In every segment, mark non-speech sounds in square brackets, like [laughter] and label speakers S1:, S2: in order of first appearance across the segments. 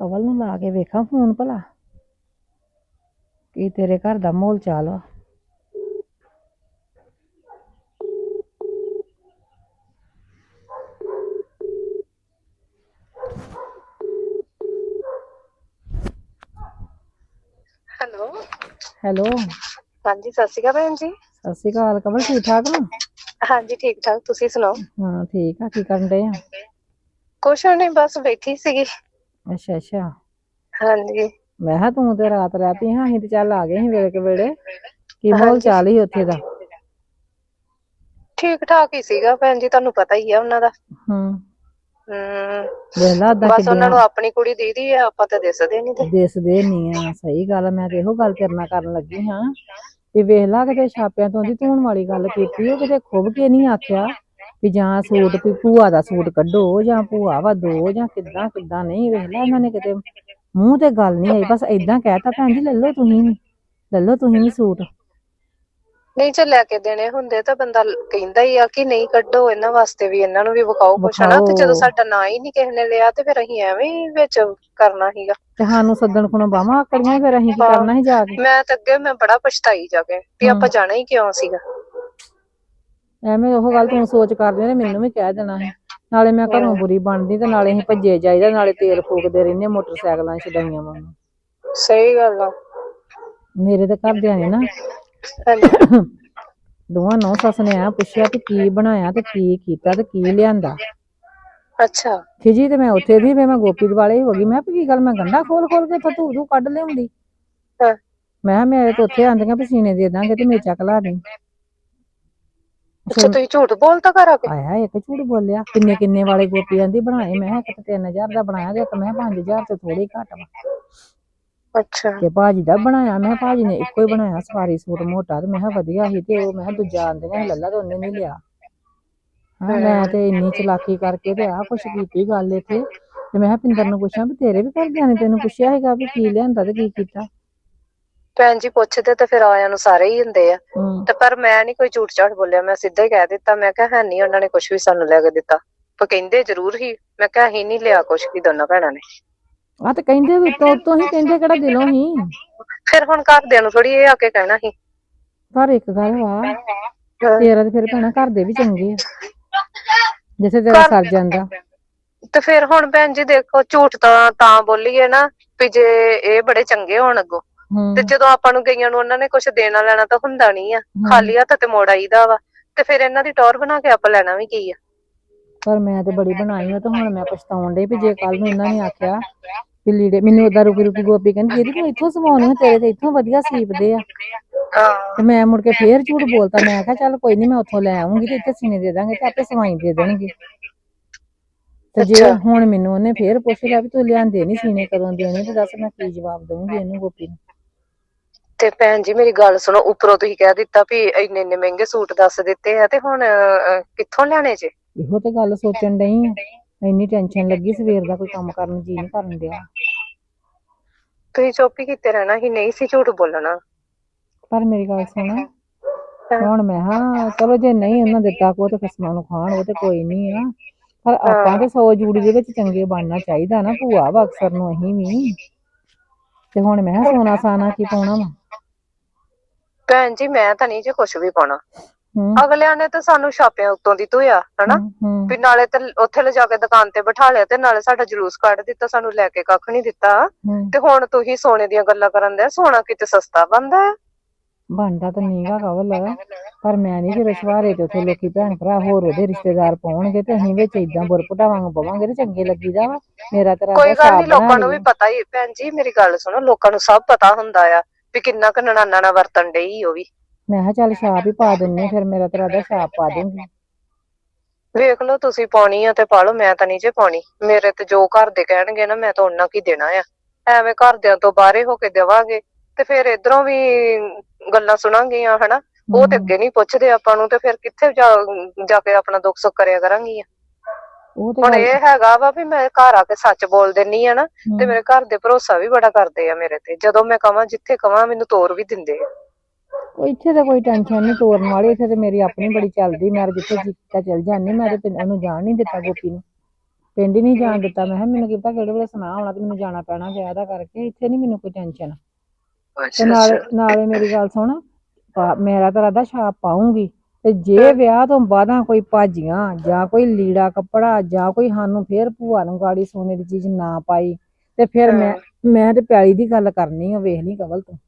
S1: ਕਵਲ ਨੂੰ ਲਾ ਕੇ ਵੇਖਾਂ ਫੋਨ ਭਲਾ ਕੀ ਤੇਰੇ ਘਰ ਦਾ ਮਾਹੌਲ ਚਾਲ ਵਾ
S2: ਹੈਲੋ
S1: ਹੈਲੋ
S2: ਹਾਂਜੀ ਸਤਿ ਸ਼੍ਰੀ ਅਕਾਲ ਭੈਣ ਜੀ
S1: ਸਤਿ ਸ਼੍ਰੀ ਅਕਾਲ ਕਵਲ ਠੀਕ ਠਾਕ ਵਾ
S2: ਹਾਂਜੀ ਠੀਕ ਠਾਕ ਤੁਸੀਂ ਸੁਣਾਓ
S1: ਹਾਂ ਠੀਕ ਆ ਕੀ ਕਰਨ ਡਏ ਆ
S2: ਕੁਛ ਨਹੀਂ ਬਸ ਬੈਠੀ ਸੀਗੀ
S1: ਅੱਛਾ ਅੱਛਾ।
S2: ਹਾਂਜੀ।
S1: ਮੈਂ ਕਿਹਾ ਤੂੰ ਤੇ ਰਾਤ ਰਹਿ ਪਈ ਹਾਂ ਅਸੀਂ ਤੇ ਚੱਲ ਆ ਗਏ ਸੀ ਵੇਲੇ ਕੇ ਵੇਲੇ। ਕੀ ਮਾਹੌਲ ਚਾਲ ਹੀ ਉੱਥੇ ਦਾ?
S2: ਠੀਕ ਠਾਕ ਹੀ ਸੀਗਾ ਭੈਣ ਜੀ ਤੁਹਾਨੂੰ ਪਤਾ ਹੀ ਆ ਉਹਨਾਂ ਦਾ।
S1: ਹੂੰ। ਏਦਾਂ
S2: ਬਸ ਉਹਨਾਂ ਨੂੰ ਆਪਣੀ ਕੁੜੀ ਦੀਦੀ ਆ ਆਪਾਂ ਤਾਂ ਦਿਸਦੇ ਨਹੀਂ ਤੇ।
S1: ਦਿਸਦੇ ਨਹੀਂ ਆ ਸਹੀ ਗੱਲ ਮੈਂ ਤੇ ਇਹੋ ਗੱਲ ਤੇਰੇ ਨਾਲ ਕਰਨ ਲੱਗੀ ਹਾਂ। ਵੀ ਵੇਖ ਲਾ ਕਿਤੇ ਛਾਪਿਆਂ ਤੋਂ ਦੀ ਧੂਣ ਵਾਲੀ ਗੱਲ ਕੀਤੀ ਉਹ ਕਿਤੇ ਖੁੱਬ ਕੇ ਨਹੀਂ ਆਖਿਆ। ਵੀ ਜਾਂ ਸੂਟ ਵੀ ਭੂਆ ਦਾ ਸੂਟ ਕੱਢੋ ਜਾਂ ਭੂਆ ਵਾ ਦੋ ਜਾਂ ਕਿੱਦਾਂ ਕਿੱਦਾਂ ਨਹੀਂ ਵੇਖ ਲਾ ਇਹਨਾਂ ਨੇ ਕਿਤੇ ਮੂੰਹ ਤੇ ਗੱਲ ਨਹੀਂ ਆਈ ਬਸ ਏਦਾਂ ਕਹਿਤਾ ਭੈਣ ਜੀ ਲੈ ਲਓ ਤੁਸੀਂ ਵੀ ਲੈ ਲਓ ਤੁਸੀਂ ਵੀ ਸੂਟ।
S2: ਨਹੀਂ ਜੇ ਲੈ ਕੇ ਦੇਣੇ ਹੁੰਦੇ ਤਾਂ ਬੰਦਾ ਕਹਿੰਦਾ ਹੀ ਆ ਕਿ ਨਹੀਂ ਕੱਢੋ ਇਹਨਾਂ ਵਾਸਤੇ ਵੀ ਇਹਨਾਂ ਨੂੰ ਵੀ ਵਿਖਾਓ ਕੁਛ ਹਨਾ? ਤੇ। ਜਦੋਂ ਸਾਡਾ ਨਾਂ ਹੀ ਨਹੀਂ ਕਿਸੇ ਨੇ ਲਿਆ ਤੇ ਫਿਰ ਅਸੀਂ ਐਵੇਂ ਹੀ ਵਿੱਚ ਕਰਨਾ ਸੀਗਾ।
S1: ਤੇ ਸਾਨੂੰ ਸੱਦਣ ਖਣੋਂ ਬਾਹਾਂ ਆਕੜੀਆਂ ਫਿਰ ਅਸੀਂ ਕੀ ਕਰਨਾ ਸੀ ਜਾ ਕੇ?
S2: ਮੈਂ ਤਾਂ ਅੱਗੇ ਮੈਂ ਬੜਾ ਪਛਤਾਈ ਜਾ ਕੇ ਵੀ ਆਪਾਂ ਜਾਣਾ ਹੀ ਕਿਉਂ ਸੀਗਾ?
S1: ਐਵੇਂ ਉਹ ਗੱਲ ਤੂੰ ਸੋਚ ਕਰਦੇ ਨੇ ਮੈਨੂੰ ਵੀ ਕਹਿ ਦੇਣਾ ਸੀ। ਨਾਲੇ ਮੈਂ ਘਰੋਂ ਬੁਰੀ ਬਣਦੀ ਤੇ ਨਾਲੇ ਅਸੀਂ ਭੱਜੇ ਜਾਈਦਾ ਨਾਲੇ ਤੇਲ ਫੂਕਦੇ ਰਹਿੰਦੇ ਮੋਟਰਸਾਈਕਲਾਂ ਛਡਾਈਆਂ ਵਾਂ
S2: ਸਹੀ ਗੱਲ ਆ।
S1: ਮੇਰੇ ਤੇ ਘਰਦਿਆਂ ਨੇ ਨਾ ਦੋਵਾਂ ਨੌ ਸੱਸ ਨੇ ਆ ਪੁੱਛਿਆ ਕਿ ਕੀ ਬਣਾਇਆ ਤੇ ਕੀ ਕੀਤਾ ਤੇ ਕੀ ਲਿਆਂਦਾ।
S2: ਅੱਛਾ।
S1: ਖਿਜੀ ਤੇ ਮੈਂ ਉੱਥੇ ਦੀ ਮੈਂ ਗੋਪੀ ਦਿਵਾਲੇ ਹੀ ਹੋ ਗਈ। ਮੈਂ ਕੀ ਗੱਲ ਮੈਂ ਗੰਡਾ ਖੋਲ ਖੋਲ ਕੇ ਧੂ ਧੂ ਕੱਢ ਲਿਆਉਂਦੀ।
S2: ਹਾਂ।
S1: ਮੈਂ ਮੇਰੇ ਤੋਂ ਉੱਥੇ ਆਂਦੀਆਂ ਵੀ ਸੀਨੇ ਦੇ ਦਾਂਗੇ ਤੇ ਮੇਚਾ ਕਲਾ ਦੇ
S2: ਅੱਛਾ ਤੁਸੀਂ ਝੂਠ ਬੋਲਤਾ ਘਰ ਆ ਕੇ?
S1: ਆਇਆ ਇੱਕ ਝੂਠ ਬੋਲਿਆ। ਕਿੰਨੇ ਕਿੰਨੇ ਵਾਲੇ ਗੋਪੀ ਆਂਦੀ ਬਣਾਏ ਮੈਂ ਇੱਕ ਤੇ 3000 ਦਾ ਬਣਾਇਆ ਤੇ ਇੱਕ ਮੈਂ 5000 ਤੇ ਥੋੜੀ ਘੱਟ ਵਾ।
S2: ਅੱਛਾ।
S1: ਤੇ ਭਾਜੀ ਦਾ ਬਣਾਇਆ ਮੈਂ ਭਾਜੀ ਨੇ ਇੱਕੋ ਹੀ ਬਣਾਇਆ ਸਵਾਰੀ ਸੂਟ ਮੋਟਾ ਤੇ ਮੈਂ ਕਿਹਾ ਵਧੀਆ ਸੀ ਤੇ ਉਹ ਮੈਂ ਕਿਹਾ ਦੂਜਾ ਆਂਦੀਆਂ ਸੀ ਲੱਲਾ ਤੇ ਉਹਨੇ ਨਹੀਂ ਲਿਆ। ਹਾਂ ਮੈਂ ਤੇ ਇੰਨੀ ਚਲਾਕੀ ਕਰਕੇ ਤੇ ਆ ਕੁਛ ਕੀਤੀ ਗੱਲ ਇੱਥੇ। ਤੇ ਮੈਂ ਕਿਹਾ ਪਿੰਦਰ ਨੂੰ ਪੁੱਛਾਂ ਵੀ ਤੇਰੇ ਵੀ ਘਰਦਿਆਂ ਨੇ ਤੈਨੂੰ ਪੁੱਛਿਆ ਹੈਗਾ ਵੀ ਕੀ ਲਿਆਂਦਾ ਤੇ ਕੀ ਕੀਤਾ?
S2: ਭੈਣ ਜੀ ਪੁੱਛਦੇ ਤਾਂ ਫਿਰ ਆਇਆਂ ਨੂੰ ਸਾਰੇ ਹੀ ਹੁੰਦੇ ਆ। ਤੇ ਪਰ ਮੈਂ ਨਹੀਂ ਕੋਈ ਝੂਠ ਝਾਠ ਬੋਲਿਆ ਮੈਂ ਸਿੱਧਾ ਹੀ ਕਹਿ ਦਿੱਤਾ ਮੈਂ ਕਿਹਾ ਹੈ ਨਹੀਂ ਉਹਨਾਂ ਨੇ ਕੁਝ ਵੀ ਸਾਨੂੰ ਲੈ ਕੇ ਦਿੱਤਾ। ਪਰ ਕਹਿੰਦੇ ਜ਼ਰੂਰ ਹੀ ਮੈਂ ਕਿਹਾ ਹੀ ਨਹੀਂ ਲਿਆ ਕੁਝ ਵੀ ਦੋਨਾਂ ਭੈਣਾਂ ਨੇ।
S1: ਆ ਤੇ ਕਹਿੰਦੇ ਵੀ ਤੋਂ ਤੋਂ ਹੀ ਕਹਿੰਦੇ ਕਿਹੜਾ ਦਿਲੋਂ ਹੀ?
S2: ਫਿਰ ਹੁਣ ਘਰਦਿਆਂ ਨੂੰ ਥੋੜੀ ਇਹ ਆ ਕੇ ਕਹਿਣਾ ਸੀ।
S1: ਪਰ ਇੱਕ ਗੱਲ ਵਾ ਤੇਰਾ ਤੇ ਫਿਰ ਭੈਣਾ ਘਰ ਦੇ ਵੀ ਚੰਗੇ ਆ। ਜਿੱਥੇ ਤੇਰਾ ਸਰ ਜਾਂਦਾ।
S2: ਤੇ ਫਿਰ ਹੁਣ ਭੈਣ ਜੀ ਦੇਖੋ ਝੂਠ ਤਾਂ ਤਾਂ ਬੋਲੀਏ ਨਾ ਵੀ ਜੇ ਇਹ ਬੜੇ ਚੰਗੇ ਹੋਣ ਅੱਗੋਂ। ਤੇ ਜਦੋਂ ਆਪਾਂ ਨੂੰ ਗਈਆਂ ਨੂੰ ਉਹਨਾਂ ਨੇ ਕੁਝ ਦੇਣਾ ਲੈਣਾ ਤਾਂ ਹੁੰਦਾ ਨਹੀਂ ਆ। ਖਾਲੀ ਹੱਥ ਤੇ ਮੋੜ ਆਈਦਾ ਵਾ। ਤੇ ਫਿਰ ਇਹਨਾਂ ਦੀ ਟੌਰ ਬਣਾ ਕੇ ਆਪਾਂ ਲੈਣਾ ਵੀ ਕੀ ਆ।
S1: ਪਰ ਮੈਂ ਤੇ ਬੜੀ ਬਣਾਈ ਉਹ ਤਾਂ ਹੁਣ ਮੈਂ ਪਛਤਾਉਣ ਡਈ ਵੀ ਜੇ ਕੱਲ ਨੂੰ ਇਹਨਾਂ ਨੇ ਆਖਿਆ ਵੀ ਲੀੜੇ ਮੈਨੂੰ ਉਦਾਂ ਰੁਕੀ ਰੁਕੀ ਗੋਪੀ ਕਹਿੰਦੀ ਇਹਦੀ ਤੂੰ ਇੱਥੋਂ ਸਵਾਉਣੀ ਆ ਤੇਰੇ ਤੇ ਇੱਥੋਂ ਵਧੀਆ ਸੀਪਦੇ ਆ। ਤੇ ਮੈਂ ਮੁੜ ਕੇ ਫੇਰ ਝੂਠ ਬੋਲਤਾ ਮੈਂ ਕਿਹਾ ਚੱਲ ਕੋਈ ਨਹੀਂ ਮੈਂ ਉੱਥੋਂ ਲੈ ਆਉਂਗੀ ਤੇ ਇੱਥੇ ਸੀਨੇ ਦੇ ਦਾਂਗੇ ਤੇ ਆਪੇ ਸਵਾਈ ਦੇ ਦੇਣਗੇ। ਤੇ ਜੇ ਹੁਣ ਮੈਨੂੰ ਉਹਨੇ ਫੇਰ ਪੁੱਛ ਲਿਆ ਵੀ ਤੂੰ ਲਿਆਂਦੇ ਨਹੀਂ ਸੀਨੇ ਕਦੋਂ ਦੇਣੇ ਤੇ ਦੱਸ ਮੈਂ ਕੀ ਜਵਾਬ ਦਊਂਗੀ ਇਹਨੂੰ ਗੋਪੀ ਨੂੰ।
S2: ਤੇ ਭੈਣ ਜੀ ਮੇਰੀ ਗੱਲ ਸੁਣੋ ਉੱਪਰੋਂ ਤੁਸੀਂ ਕਹਿ ਦਿੱਤਾ ਵੀ ਇੰਨੇ ਇੰਨੇ ਮਹਿੰਗੇ ਸੂਟ ਦੱਸ ਦਿੱਤੇ ਆ ਤੇ ਹੁਣ ਅਹ, ਕਿੱਥੋਂ ਲਿਆਣੇ ਜੇ?
S1: ਇਹੋ ਤੇ ਗੱਲ ਸੋਚਣ ਡਈ ਆ। ਇੰਨੀ ਟੈਨਸ਼ਨ ਲੱਗੀ ਸਵੇਰ ਦਾ ਕੋਈ ਕੰਮ ਕਰਨ ਨੂੰ ਜੀ ਨਹੀਂ ਕਰਨ ਡਿਆ।
S2: ਤੁਸੀਂ ਚੁੱਪ ਹੀ ਕੀਤੇ ਰਹਿਣਾ ਸੀ ਨਹੀਂ ਸੀ ਝੂਠ ਬੋਲਣਾ।
S1: ਪਰ ਮੇਰੀ ਗੱਲ ਸੁਣ ਹੁਣ ਮੈਂ ਹਾਂ ਚਲੋ ਜੇ ਨਹੀਂ ਉਹਨਾਂ ਦਿੱਤਾ ਕੋ ਤੇ ਖਸਮਾਂ ਨੂੰ ਖਾਣ ਉਹ ਤੇ ਕੋਈ ਨਹੀਂ ਆ। ਪਰ ਆਪਾਂ ਤੇ ਸੌ ਜੂੜੀ ਦੇ ਵਿੱਚ ਚੰਗੇ ਬਣਨਾ ਚਾਹੀਦਾ ਨਾ ਭੂਆ ਵਾ ਅਕਸਰ ਨੂੰ ਅਸੀਂ ਵੀ। ਤੇ ਹੁਣ ਮੈਂ ਕਿਹਾ ਸੋਨਾ ਸਾਨਾ ਕੀ ਪਾਉਣਾ ਵਾ?
S2: ਭੈਣ ਜੀ ਮੈਂ ਤਾਂ ਨਹੀਂ ਜੇ ਕੁਝ ਵੀ ਪਾਉਣਾ।
S1: ਹੂੰ।
S2: ਅਗਲਿਆਂ ਨੇ ਤਾਂ ਸਾਨੂੰ ਛਾਪਿਆਂ ਉੱਤੋਂ ਦੀ ਧੋਇਆ ਹਨਾ?
S1: ਹੂੰ
S2: ਵੀ ਨਾਲੇ ਤੇ ਉੱਥੇ ਲਿਜਾ ਕੇ ਦੁਕਾਨ ਤੇ ਬਿਠਾ ਲਿਆ ਤੇ ਨਾਲੇ ਸਾਡਾ ਜਲੂਸ ਕੱਢ ਦਿੱਤਾ ਸਾਨੂੰ ਲੈ ਕੇ ਕੱਖ ਨਹੀਂ ਦਿੱਤਾ।
S1: ਹੂੰ।
S2: ਤੇ ਹੁਣ ਤੁਸੀਂ ਸੋਨੇ ਦੀਆਂ ਗੱਲਾਂ ਕਰਨ ਦੇ ਸੋਨਾ ਕਿਤੇ ਸਸਤਾ ਬੰਦਾ ਹੈ?
S1: ਬਣਦਾ ਤਾਂ ਨੀਗਾ ਕਵਲ ਪਰ ਮੈਂ ਨਹੀਂ ਫਿਰ ਰਿਸ਼ਵਾਰੇ ਤੇ ਉੱਥੇ ਲੋਕੀ ਭੈਣ ਭਰਾ ਹੋਰ ਉਹਦੇ ਰਿਸ਼ਤੇਦਾਰ ਪਾਉਣਗੇ ਤੇ ਅਸੀਂ ਵਿੱਚ ਇਦਾਂ ਬੁਰਪਟਾ ਵਾਂਗ ਪਵਾਂਗੇ ਤੇ ਚੰਗੇ ਲੱਗੀਦਾ ਵਾ। ਮੇਰਾ ਤੇਰਾ
S2: ਕੋਈ ਗੱਲ ਨਹੀਂ ਲੋਕਾਂ ਨੂੰ ਵੀ ਪਤਾ ਹੀ। ਭੈਣ ਜੀ ਮੇਰੀ ਗੱਲ ਸੁਣੋ ਲੋਕਾਂ ਨੂੰ ਸਭ ਪਤਾ ਹੁੰਦਾ ਆ। ਵੀ ਕਿੰਨਾ ਕੁ ਨਨਾਨਾ ਨਾਲ ਵਰਤਣ ਡਈ ਉਹ ਵੀ।
S1: ਮੈਂ ਕਿਹਾ ਚੱਲ ਛਾਪ ਹੀ ਪਾ ਦਿੰਨੇ ਫਿਰ ਮੇਰਾ ਤੇਰਾ ਦਾ ਛਾਪ ਪਾ ਦੂੰਗੀ।
S2: ਵੇਖ ਲਓ ਤੁਸੀਂ ਪਾਉਣੀ ਆ ਤੇ ਪਾ ਲਓ ਮੈਂ ਤਾਂ ਨਹੀਂ ਜੇ ਪਾਉਣੀ। ਮੇਰੇ ਤੇ ਜੋ ਘਰ ਦੇ ਕਹਿਣਗੇ ਨਾ ਮੈਂ ਤਾਂ ਉਹਨਾਂ ਕੀ ਦੇਣਾ ਆ। ਐਵੇਂ ਘਰਦਿਆਂ ਤੋਂ ਬਾਹਰੇ ਹੋ ਕੇ ਦੇਵਾਂਗੇ ਤੇ ਫਿਰ ਇਧਰੋਂ ਵੀ ਗੱਲਾਂ ਸੁਣਾਂਗੀਆਂ ਹਨਾ? ਉਹ ਤੇ ਅੱਗੇ ਨਹੀਂ ਪੁੱਛਦੇ ਆਪਾਂ ਨੂੰ ਤੇ ਫਿਰ ਕਿੱਥੇ ਜਾ ਜਾ ਕੇ ਆਪਣਾ ਦੁੱਖ ਸੁੱਖ ਕਰਿਆ ਕਰਾਂਗੀਆਂ?
S1: ਉਹ ਤੇ
S2: ਹੁਣ ਇਹ ਹੈਗਾ ਵਾ ਵੀ ਮੈਂ ਘਰ ਆ ਕੇ ਸੱਚ ਬੋਲ ਦਿੰਨੀ ਆ ਨਾ ਤੇ। ਮੇਰੇ ਘਰ ਦੇ ਭਰੋਸਾ ਵੀ ਬੜਾ ਕਰਦੇ ਆ ਮੇਰੇ ਤੇ। ਜਦੋਂ ਮੈਂ ਕਵਾਂ ਜਿੱਥੇ ਕਵਾਂ ਮੈਨੂੰ ਤੋਰ ਵੀ ਦਿੰਦੇ ਆ।
S1: ਉਹ ਇੱਥੇ ਤਾਂ ਕੋਈ ਟੈਨਸ਼ਨ ਨਹੀਂ ਤੋਰਨ ਵਾਲੀ ਇੱਥੇ ਤੇ ਮੇਰੀ ਆਪਣੀ ਬੜੀ ਚੱਲਦੀ। ਮੈਂ ਜਿੱਥੇ ਕੀਤਾ ਚੱਲ ਜਾਂਦੀ ਮੈਂ ਤੇ ਪਿੰਡ ਨੂੰ ਜਾਣ ਨਹੀਂ ਦਿੱਤਾ ਗੋਪੀ ਨੂੰ। ਪਿੰਡ ਹੀ ਨਹੀਂ ਜਾਣ ਦਿੱਤਾ। ਮੈਂ ਕਿਹਾ ਮੈਨੂੰ ਕੀ ਪਤਾ ਕਿਹੜੇ ਵੇਲੇ ਸੁਣਾ ਆਉਣਾ ਤੇ ਮੈਨੂੰ ਜਾਣਾ ਪੈਣਾ ਜ਼ਿਆਦਾ ਕਰਕੇ। ਇੱਥੇ ਨਹੀਂ ਮੈਨੂੰ ਕੋਈ ਟੈਨਸ਼ਨ ਤੇ
S2: ਅੱਛਾ
S1: ਨਾਲੇ ਨਾਲੇ ਮੇਰੀ ਗੱਲ ਸੁਣ ਪਾ- ਮੇਰਾ ਤਾਂ ਰਾਦਾ ਛਾਪ ਪਾਉਂਗੀ ਤੇ ਜੇ ਵਿਆਹ ਤੋਂ ਬਾਅਦਾਂ ਕੋਈ ਭਾਜੀਆਂ ਜਾਂ ਕੋਈ ਲੀੜਾ ਕੱਪੜਾ ਜਾਂ ਕੋਈ ਸਾਨੂੰ ਫੇਰ ਭੂਆ ਨੂੰ ਗਾੜੀ ਸੋਨੇ ਦੀ ਚੀਜ਼ ਨਾ ਪਾਈ ਤੇ ਫਿਰ ਮੈਂ ਮੈਂ ਤੇ ਪਿਆਲੀ ਦੀ ਗੱਲ ਕਰਨੀ ਆ ਵੇਖ ਲਈ ਕਵਲ ਤੂੰ।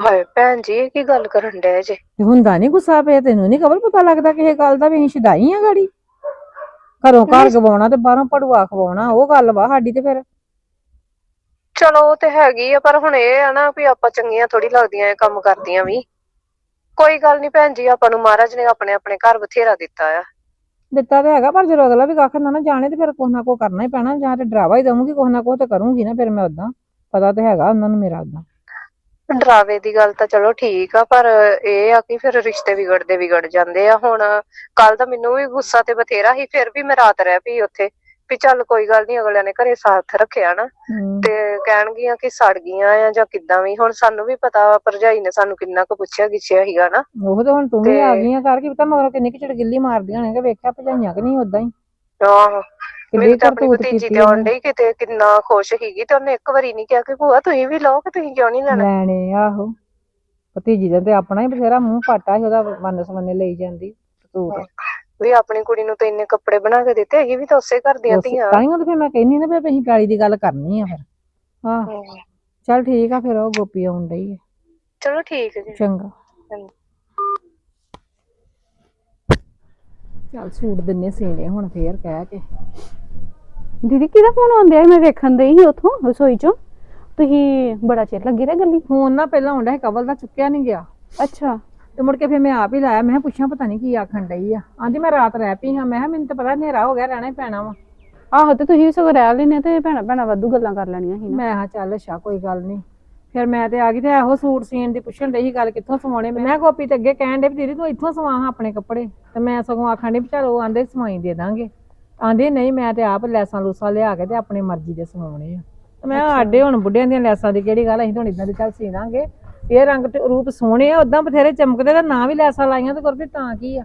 S2: ਹਾਏ ਭੈਣ ਜੀ ਇਹ ਕੀ ਗੱਲ ਕਰਨ ਡਏ ਜੇ?
S1: ਤੇ ਹੁੰਦਾ ਨਹੀਂ ਗੁੱਸਾ ਪਿਆ ਤੈਨੂੰ ਨਹੀਂ ਕਵਲ ਪਤਾ ਲੱਗਦਾ ਕਿਸੇ ਗੱਲ ਦਾ ਵੀ ਅਸੀਂ ਛਡਾਈ ਆ ਗਾੜੀ? ਘਰੋਂ ਘਰ ਗਵਾਉਣਾ ਤੇ ਬਾਹਰੋਂ ਪੜੂਆ ਖਵਾਉਣਾ ਉਹ ਗੱਲ ਵਾ ਸਾਡੀ ਤੇ ਫਿਰ।
S2: ਚਲੋ ਉਹ ਤੇ ਹੈਗੀ ਆ ਪਰ ਹੁਣ ਇਹ ਆ ਨਾ ਵੀ ਆਪਾਂ ਚੰਗੀਆਂ ਥੋੜੀ ਲੱਗਦੀਆਂ ਇਹ ਕੰਮ ਕਰਦੀਆਂ ਵੀ। ਕੋਈ ਗੱਲ ਨਹੀਂ ਭੈਣ ਜੀ ਆਪਾਂ ਨੂੰ ਮਹਾਰਾਜ ਨੇ ਆਪਣੇ ਆਪਣੇ ਘਰ ਬਥੇਰਾ ਦਿੱਤਾ ਆ।
S1: ਦਿੱਤਾ ਤੇ ਹੈਗਾ ਪਰ ਜਦੋਂ ਅਗਲਾ ਵੀ ਕੱਖ ਨਾ ਨਾ ਜਾਣੇ ਤੇ ਫਿਰ ਕੁਛ ਨਾ ਕੁਛ ਕਰਨਾ ਹੀ ਪੈਣਾ ਜਾਂ ਤੇ ਡਰਾਵਾ ਹੀ ਦਊਂਗੀ ਕੁਛ ਨਾ ਕੁਛ ਤੇ ਕਰੂੰਗੀ ਨਾ ਫਿਰ ਮੈਂ ਉਦਾਂ ਪਤਾ ਤੇ ਹੈਗਾ ਉਹਨਾਂ ਨੂੰ ਮੇਰਾ ਉਦਾਂ
S2: ਡਰਾਵੇ ਦੀ ਗੱਲ ਤਾਂ ਚਲੋ ਠੀਕ ਆ ਪਰ ਇਹ ਆ ਕਿ ਫਿਰ ਰਿਸ਼ਤੇ ਵਿਗੜਦੇ ਵਿਗੜ ਜਾਂਦੇ ਆ। ਹੁਣ ਕੱਲ ਤਾਂ ਮੈਨੂੰ ਵੀ ਗੁੱਸਾ ਤੇ ਬਥੇਰਾ ਸੀ ਫਿਰ ਵੀ ਮੈਂ ਰਾਤ ਰਹਿ ਪਈ ਉੱਥੇ। ਵੀ ਚੱਲ ਕੋਈ ਗੱਲ ਨਹੀਂ ਅਗਲਿਆਂ ਨੇ ਘਰੇ ਸਾਥ ਰੱਖਿਆ ਨਾ।
S1: ਹਮ,
S2: ਤੇ ਕਹਿਣਗੀਆਂ ਕਿ ਸੜ ਗਈਆਂ ਆ ਜਾਂ ਕਿੱਦਾਂ ਵੀ ਹੁਣ ਸਾਨੂੰ ਵੀ ਪਤਾ ਵਾ ਭਰਜਾਈ ਨੇ ਸਾਨੂੰ ਕਿੰਨਾ ਕੁ ਪੁੱਛਿਆ ਗਿੱਛਿਆ ਸੀਗਾ ਨਾ।
S1: ਉਹ ਤੇ ਹੁਣ ਤੂੰ ਵੀ ਆ ਗਈਆਂ ਕਰ ਕੀ ਪਤਾ ਮਗਰ ਕਿੰਨੀ ਕਿ ਚੜਗਿੱਲੀ ਮਾਰਦੀਆਂ ਨੇ ਕਿ ਵੇਖਿਆ ਭਜਾਈਆਂ ਕਿ ਨਹੀਂ ਉਦਾਂ ਹੀ।
S2: ਆਹੋ। ਮੇਰੀ ਤਾਂ ਆਪਣੀ
S1: ਕਰਤੂਤ
S2: ਭਤੀਜੀ
S1: ਕੀਤੀ
S2: ਤੇ ਆਉਣ। ਡਈ ਕਿਤੇ ਕਿੰਨਾ ਖੁਸ਼ ਸੀਗੀ ਤੇ ਉਹਨੇ ਇੱਕ ਵਾਰੀ ਨਹੀਂ ਕਿਹਾ ਕਿ ਭੂਆ ਤੁਸੀਂ ਵੀ ਲਓ ਕਿ ਤੁਸੀਂ ਕਿਉਂ ਨਹੀਂ ਲੈਣਾ?
S1: ਲੈਣੇ ਆਹੋ। ਭਤੀਜੀ ਦਾ ਤੇ ਆਪਣਾ ਹੀ ਬਥੇਰਾ ਮੂੰਹ ਪਾਟਾ ਸੀ ਉਹਦਾ ਮਨ ਸਮੰਨੇ ਲਈ ਜਾਂਦੀ ਤੂੰ
S2: ਵੀ ਆਪਣੀ ਕੁੜੀ ਨੂੰ ਤਾਂ ਇੰਨੇ ਕੱਪੜੇ ਬਣਾ ਕੇ ਦਿੱਤੇ ਇਹ ਵੀ ਤਾਂ ਉਸੇ ਘਰ ਦੀਆਂ ਧੀਆਂ।
S1: ਤਾਂ ਹੀ ਉਹ ਫਿਰ ਮੈਂ ਕਹਿੰਨੀ ਨਾ ਵੀ ਅਸੀਂ ਪਿਆਲੀ ਦੀ ਗੱਲ ਕਰਨੀ ਆ ਫਿਰ।
S2: ਹਮ,
S1: ਚੱਲ ਠੀਕ ਆ ਫਿਰ ਉਹ ਗੋਪੀ ਆਉਣ ਡਈ ਹੈ
S2: ਚਲੋ ਠੀਕ ਹੈ ਜੀ।
S1: ਚੰਗਾ। ਚੱਲ ਸੂਟ ਦਿੰਨੇ ਸੀਨੇ ਹੁਣ ਫੇਰ ਕਹਿ ਕੇ।
S3: ਦੀਦੀ ਕਿਹਦਾ ਫੋਨ ਆਉਂਦਿਆ ਮੈਂ ਵੇਖਣ ਦਈ ਸੀ ਉਥੋਂ ਰਸੋਈ ਚੋਂ। ਤੁਸੀਂ ਬੜਾ ਚਿਰ ਲੱਗੇ ਰਹੇ ਗੱਲੀ?
S1: ਫੋਨ ਨਾ ਪਹਿਲਾਂ ਆਉਂਦਾ ਸੀ ਕਵਲ ਦਾ ਚੁੱਕਿਆ ਨਹੀਂ ਗਿਆ।
S3: ਅੱਛਾ।
S1: ਤੇ ਮੁੜ ਕੇ ਫਿਰ ਮੈਂ ਆਪ ਹੀ ਲਾਇਆ ਮੈਂ ਕਿਹਾ ਪੁੱਛਾਂ ਪਤਾ ਨਹੀਂ ਕੀ ਆਖਣ ਡਈ ਆ। ਆਂਦੀ ਮੈਂ ਰਾਤ ਰਹਿ ਪਈ ਹਾਂ ਮੈਂ ਕਿਹਾ ਮੈਨੂੰ ਤਾਂ ਪਤਾ ਹਨੇਰਾ ਹੋ ਗਿਆ ਰਹਿਣਾ ਹੀ ਪੈਣਾ ਵਾ।
S3: ਆਹੋ ਤੇ ਤੁਸੀਂ ਵੀ ਸਗੋਂ ਰਹਿ ਲੈਨੇ ਤੇ ਭੈਣਾ ਭੈਣਾ ਵਾਧੂ ਗੱਲਾਂ ਕਰ ਲੈਣੀਆਂ ਸੀ ਨਾ।
S1: ਮੈਂ ਕਿਹਾ ਚੱਲ ਅੱਛਾ ਕੋਈ ਗੱਲ ਨਹੀਂ ਫਿਰ ਮੈਂ ਤੇ ਆ ਗਈ ਤੇ ਇਹੋ ਸੂਟ ਸੀਣ ਦੀ ਪੁੱਛਣ ਡਈ ਸੀ ਗੱਲ ਕਿੱਥੋਂ ਸਵਾਉਣੇ। ਮੈਂ ਕਿਹਾ ਗੋਪੀ ਤੇ ਅੱਗੇ ਕਹਿਣ ਡੇ ਵੀ ਦੀਦੀ ਤੂੰ ਇੱਥੋਂ ਸਵਾ ਹਾਂ ਆਪਣੇ ਕੱਪੜੇ। ਤੇ ਮੈਂ ਸਗੋਂ ਆਖਣ ਡਈ ਵੀ ਚੱਲ ਉਹ ਆਂਦੇ ਸਵਾਈ ਦੇ ਦਾਂਗੇ। ਆਂਦੇ ਨਹੀਂ ਮੈਂ ਤੇ ਆਪ ਲੈਸਾਂ ਲੂਸਾਂ ਲਿਆ ਕੇ ਤੇ ਆਪਣੀ ਮਰਜ਼ੀ ਦੇ ਸਵਾਉਣੇ ਆ। ਤੇ ਮੈਂ ਕਿਹਾ ਆਡੇ ਹੁਣ ਬੁੱਢਿਆਂ ਦੀਆਂ ਲੈਸਾਂ ਦੀ ਕਿਹੜੀ ਗੱਲ ਅਸੀਂ ਤਾਂ ਹੁਣ ਇਦਾਂ ਦੀ ਚੱਲ ਸੀ ਦਾਂਗੇ। ਇਹ ਰੰਗ ਤੇ ਰੂਪ ਸੋਹਣੇ ਆ ਉਦਾਂ ਬਥੇਰੇ ਚਮਕਦੇ ਤੇ ਨਾ ਵੀ ਲੈਸਾਂ ਲਾਈਆਂ ਤੇ ਗੁਰਪ੍ਰੀਤ ਤਾਂ ਕੀ ਆ?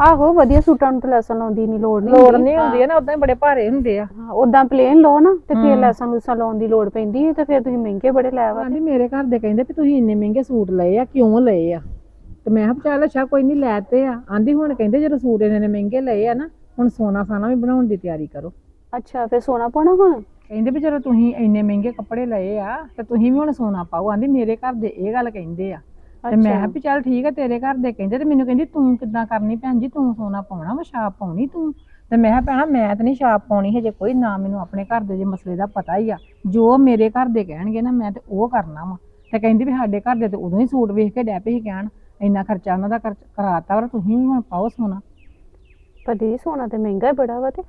S3: ਆਹੋ ਵਧੀਆ ਸੂਟਾਂ ਨੂੰ ਤੇ ਲੈਸਾਂ ਲਾਉਣ ਦੀ ਨਹੀਂ ਲੋੜ ਨਹੀਂ
S1: ਲੋੜ ਨਹੀਂ ਹੁੰਦੀ ਹੈ ਨਾ ਉਦਾਂ ਹੀ ਬੜੇ ਭਾਰੇ ਹੁੰਦੇ ਆ।
S3: ਉਦਾਂ ਪਲੇਨ ਲਓ ਨਾ ਤੇ ਫਿਰ ਲੈਸਾਂ ਲੂਸਾਂ ਲਾਉਣ ਦੀ ਲੋੜ ਪੈਂਦੀ ਹੈ ਤੇ ਫਿਰ ਤੁਸੀਂ ਮਹਿੰਗੇ ਬੜੇ ਲੈ ਵਾ
S1: ਆਂਦੀ ਮੇਰੇ ਘਰ ਦੇ ਕਹਿੰਦੇ ਵੀ ਤੁਸੀਂ ਇੰਨੇ ਮਹਿੰਗੇ ਸੂਟ ਲਏ ਆ ਕਿਉਂ ਲਏ ਆ? ਤੇ ਮੈਂ ਕਿਹਾ ਚੱਲ ਅੱਛਾ ਕੋਈ ਨਹੀਂ ਲੈ ਤੇ ਆ। ਆਂਦੀ ਹੁਣ ਕਹਿੰਦੇ ਜਦੋਂ ਸੂਟ ਇੰਨੇ ਮਹਿੰਗੇ ਲਏ ਆ ਨਾ ਹੁਣ ਸੋਨਾ ਸਾਨਾ ਵੀ ਬਣਾਉਣ ਦੀ ਤਿਆਰੀ ਕਰੋ।
S3: ਅੱਛਾ ਫਿਰ ਸੋਨਾ ਪਾਉਣਾ ਹੁਣ?
S1: ਕਹਿੰਦੇ ਵੀ ਜਦੋਂ ਤੁਸੀਂ ਇੰਨੇ ਮਹਿੰਗੇ ਕੱਪੜੇ ਲਏ ਆ ਤੇ ਤੁਸੀਂ ਵੀ ਹੁਣ ਸੋਨਾ ਪਾਓ। ਆਂਦੀ ਮੇਰੇ ਘਰ ਦੇ ਇਹ ਗੱਲ ਕਹਿੰਦੇ ਆ। ਤੇ ਮੈਂ ਕਿਹਾ ਵੀ ਚੱਲ ਠੀਕ ਆ ਤੇਰੇ ਘਰ ਦੇ ਕਹਿੰਦੇ ਤੇ ਮੈਨੂੰ ਕਹਿੰਦੀ ਤੂੰ ਕਿੱਦਾਂ ਕਰਨੀ ਭੈਣ ਜੀ? ਤੂੰ ਸੋਨਾ ਪਾਉਣਾ ਵਾ ਛਾਪ ਪਾਉਣੀ ਤੂੰ? ਤੇ ਮੈਂ ਕਿਹਾ ਭੈਣਾ ਮੈਂ ਤਾਂ ਨਹੀਂ ਛਾਪ ਪਾਉਣੀ ਹਜੇ ਕੋਈ ਨਾ ਮੈਨੂੰ ਆਪਣੇ ਘਰ ਦੇ ਜੇ ਮਸਲੇ ਦਾ ਪਤਾ ਹੀ ਆ। ਜੋ ਮੇਰੇ ਘਰ ਦੇ ਕਹਿਣਗੇ ਨਾ ਮੈਂ ਤੇ ਉਹ ਕਰਨਾ ਵਾ। ਤੇ ਕਹਿੰਦੀ ਵੀ ਸਾਡੇ ਘਰ ਦੇ ਤੇ ਉਦੋਂ ਹੀ ਸੂਟ ਵੇਖ ਕੇ ਡੈ ਸੀ ਕਹਿਣ ਇੰਨਾ ਖਰਚਾ ਉਹਨਾਂ ਦਾ ਕਰ- ਕਰਾਤਾ ਪਰ ਤੁਸੀਂ ਵੀ ਹੁਣ ਪਾਓ ਸੋਨਾ।
S3: ਪਰ ਦੀਦੀ ਸੋਨਾ ਤੇ ਮਹਿੰਗਾ ਹੀ ਬੜਾ ਵਾ ਤੇ।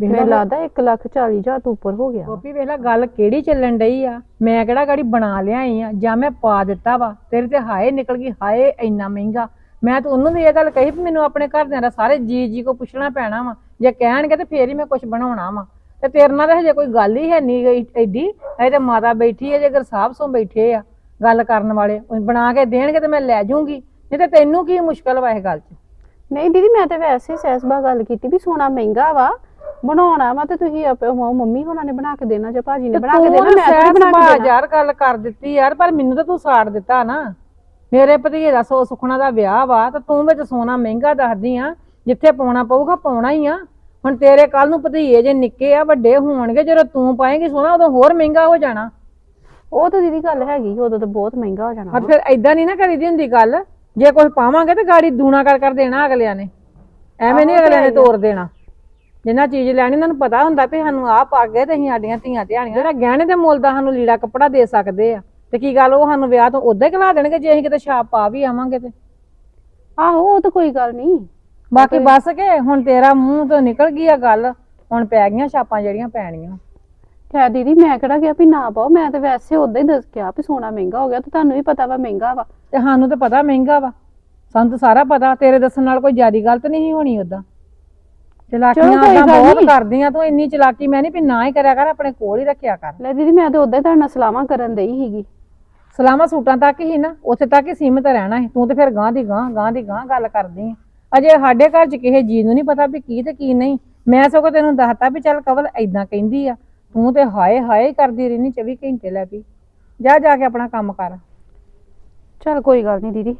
S3: ਮੈਨੂੰ ਲੱਗਦਾ 1 ਲੱਖ 40 ਹਜ਼ਾਰ ਤੋਂ ਉੱਪਰ ਹੋ ਗਿਆ।
S1: ਗੋਪੀ ਵੇਖ ਲੈ ਗੱਲ ਕਿਹੜੀ ਚੱਲਣ ਡਈ ਆ? ਮੈਂ ਕਿਹੜਾ ਗਾੜੀ ਬਣਾ ਲਿਆਈ ਆ? ਜਾਂ ਮੈਂ ਪਾ ਦਿੱਤਾ ਵਾ? ਤੇਰੇ ਤੇ ਹਾਏ ਨਿਕਲ ਗਈ ਹਾਏ ਇੰਨਾ ਮਹਿੰਗਾ। ਮੈਂ ਤਾਂ ਉਹਨੂੰ ਵੀ ਇਹ ਗੱਲ ਕਹੀ ਵੀ ਮੈਨੂੰ ਆਪਣੇ ਘਰਦਿਆਂ ਦਾ ਸਾਰੇ ਜੀ ਜੀ ਕੋ ਪੁੱਛਣਾ ਪੈਣਾ ਵਾ। ਜੇ ਕਹਿਣਗੇ ਤੇ ਫੇਰ ਹੀ ਮੈਂ ਕੁਝ ਬਣਾਉਣਾ ਵਾ। ਤੇ ਤੇਰੇ ਨਾਲ ਤਾਂ ਹਜੇ ਕੋਈ ਗੱਲ ਹੀ ਹੈ ਨਹੀਂ ਗਈ ਐਡੀ ਇਹ ਤੇ ਮਾਤਾ ਬੈਠੀ ਹੈ ਜੇ ਗੁਰਸਾਹਿਬ ਸੋਂ ਬੈਠੇ ਆ ਗੱਲ ਕਰਨ ਵਾਲੇ। ਉਹ ਬਣਾ ਕੇ ਦੇਣਗੇ ਤੇ ਮੈਂ ਲੈ ਜਾਊਂਗੀ। ਨਹੀਂ ਤੇ ਤੈਨੂੰ ਕੀ ਮੁਸ਼ਕਲ ਵਾ ਇਹ ਗੱਲ 'ਚ?
S3: ਨਹੀਂ ਦੀਦੀ ਮੈਂ ਤੇ ਵੈਸੇ ਸਹਿਸਬਾ ਗੱਲ ਕੀਤੀ ਵੀ ਸੋਨਾ ਮਹਿੰਗਾ ਵਾ। ਬਣਾਉਣਾ ਵਾ ਤੇ ਤੁਸੀਂ ਆਪੇ ਉਹ ਮੰਮੀ ਹੋਣਾ ਨੇ ਬਣਾ ਕੇ ਦੇਣਾ ਜਾਂ ਭਾਜੀ ਨੇ ਬਣਾ ਕੇ ਦੇਣਾ ਮੈਂ ਤਾਂ ਬਣਾ ਕੇ ਦੇਣਾ।
S1: ਯਾਰ ਗੱਲ ਕਰ ਦਿੱਤੀ ਯਾਰ ਪਰ ਮੈਨੂੰ ਤਾਂ ਤੂੰ ਸਾੜ ਦਿੱਤਾ ਨਾ। ਮੇਰੇ ਭਤੀਜੇ ਦਾ ਸੋ ਸੁਖਣਾ ਦਾ ਵਿਆਹ ਵਾ ਤਾਂ ਤੂੰ ਵਿੱਚ ਸੋਨਾ ਮਹਿੰਗਾ ਦੱਸਦੀ ਆ ਜਿੱਥੇ ਪਾਉਣਾ ਪਊਗਾ ਪਾਉਣਾ ਹੀ ਆ। ਹੁਣ ਤੇਰੇ ਕੱਲ ਨੂੰ ਭਤੀਜੇ ਜੇ ਨਿੱਕੇ ਆ ਵੱਡੇ ਹੋਣਗੇ ਜਦੋਂ ਤੂੰ ਪਾਏਂਗੀ ਸੋਨਾ ਉਦੋਂ ਹੋਰ ਮਹਿੰਗਾ ਹੋ ਜਾਣਾ।
S3: ਉਹ ਤਾਂ ਦੀਦੀ ਗੱਲ ਹੈਗੀ ਉਦੋਂ ਤਾਂ ਬਹੁਤ ਮਹਿੰਗਾ ਹੋ ਜਾਣਾ
S1: ਫਿਰ ਐਦਾਂ ਨਹੀਂ ਨਾ ਕਰੀਦੀ ਹੁੰਦੀ ਗੱਲ। ਜੇ ਕੁਝ ਪਾਵਾਂਗੇ ਤੇ ਗਾੜੀ ਦੂਣਾ ਕਰ ਕਰ ਦੇਣਾ ਅਗਲਿਆਂ ਨੇ। ਐਵੇਂ ਨਹੀਂ ਅਗਲਿਆਂ ਨੇ ਤੋੜ ਦੇਣਾ। ਜਿੰਨਾ ਚੀਜ਼ ਲੈਣੀ ਉਹਨਾਂ ਨੂੰ ਪਤਾ ਹੁੰਦਾ ਵੀ ਸਾਨੂੰ ਆਹ ਪਾ ਗਏ ਤੇ ਅਸੀਂ ਸਾਡੀਆਂ ਧੀਆਂ ਧਿਆਣੀਆਂ ਜਿਹੜਾ ਗਹਿਣੇ ਦੇ ਮੁੱਲ ਦਾ ਸਾਨੂੰ ਲੀੜਾ ਕੱਪੜਾ ਦੇ ਸਕਦੇ ਆ। ਤੇ ਕੀ ਗੱਲ ਉਹ ਸਾਨੂੰ ਵਿਆਹ ਤੋਂ ਉਦਾਂ ਹੀ ਖਲਾ ਦੇਣਗੇ ਜੇ ਅਸੀਂ ਕਿਤੇ ਛਾਪ ਪਾ ਵੀ ਆਵਾਂਗੇ ਤੇ।
S3: ਆਹੋ ਉਹ ਤਾਂ ਕੋਈ ਗੱਲ ਨਹੀਂ।
S1: ਬਾਕੀ ਬਸ ਕੇ ਹੁਣ ਤੇਰਾ ਮੂੰਹ ਤੋਂ ਨਿਕਲ ਗਈ ਆ ਗੱਲ ਹੁਣ ਪੈ ਗਈਆਂ ਛਾਪਾਂ ਜਿਹੜੀਆਂ ਪੈਣੀਆਂ।
S3: ਖੈਰ ਦੀਦੀ ਮੈਂ ਕਿਹੜਾ ਗਿਆ ਵੀ ਨਾ ਪਾਓ ਮੈਂ ਤਾਂ ਵੈਸੇ ਉਦਾਂ ਹੀ ਦੱਸ ਗਿਆ ਵੀ ਸੋਨਾ ਮਹਿੰਗਾ ਹੋ ਗਿਆ ਤੇ ਤੁਹਾਨੂੰ ਵੀ ਪਤਾ ਵਾ ਮਹਿੰਗਾ ਵਾ।
S1: ਤੇ ਸਾਨੂੰ ਤਾਂ ਪਤਾ ਮਹਿੰਗਾ ਵਾ। ਸਾਨੂੰ ਤਾਂ ਸਾਰਾ ਪਤਾ ਤੇਰੇ ਦੱਸਣ ਨਾਲ ਕੋਈ ਜ਼ਿਆਦੀ ਗਲਤ ਨਹੀਂ ਹੋਣੀ ਉਦਾਂ ਚਲਾਕੀਆਂ
S3: ਚਲੋ ਕੋਈ
S1: ਤਾਂ
S3: ਗੱਲ
S1: ਬਹੁਤ
S3: ਨੀ।
S1: ਕਰਦੀਆਂ ਤੂੰ ਇੰਨੀ ਚਲਾਕੀ ਮੈਂ ਨਹੀਂ ਵੀ ਨਾ ਹੀ ਕਰਿਆ ਕਰ ਆਪਣੇ ਕੋਲ ਹੀ ਰੱਖਿਆ ਕਰ।
S3: ਲੈ ਦੀਦੀ ਮੈਂ ਤਾਂ ਉਦਾਂ ਹੀ ਤੁਹਾਡੇ ਨਾਲ ਸਲਾਹਾਂ ਕਰਨ ਦਈ ਸੀਗੀ।
S1: ਸਲਾਮਾ ਸੂਟਾਂ ਤੱਕ ਹੀ ਨਾ ਉੱਥੇ ਤੱਕ ਹੀ ਸੀਮਿਤ ਰਹਿਣਾ ਸੀ। ਤੂੰ ਤੇ ਫਿਰ ਗਾਂ ਦੀ ਗਾਂ ਗਾਂ ਦੀ ਗਾਂ ਗੱਲ ਕਰਦੀ ਆਂ। ਅਜੇ ਸਾਡੇ ਘਰ 'ਚ ਕਿਸੇ ਜੀ ਨੂੰ ਨਹੀਂ ਪਤਾ ਵੀ ਕੀ ਤੇ ਕੀ ਨਹੀਂ। ਮੈਂ ਸਗੋਂ ਤੈਨੂੰ ਦੱਸਤਾ ਵੀ ਚੱਲ ਕਵਲ ਐਦਾਂ ਕਹਿੰਦੀ ਆ ਤੂੰ ਤੇ ਹਾਏ ਹਾਏ ਕਰਦੀ ਰਹਿਨੀ 24 ਘੰਟੇ ਲੈ ਵੀ। ਜਾ ਜਾ ਕੇ ਆਪਣਾ ਕੰਮ ਕਰ।
S3: ਚਲ ਕੋਈ ਗੱਲ ਨਹੀਂ ਦੀਦੀ।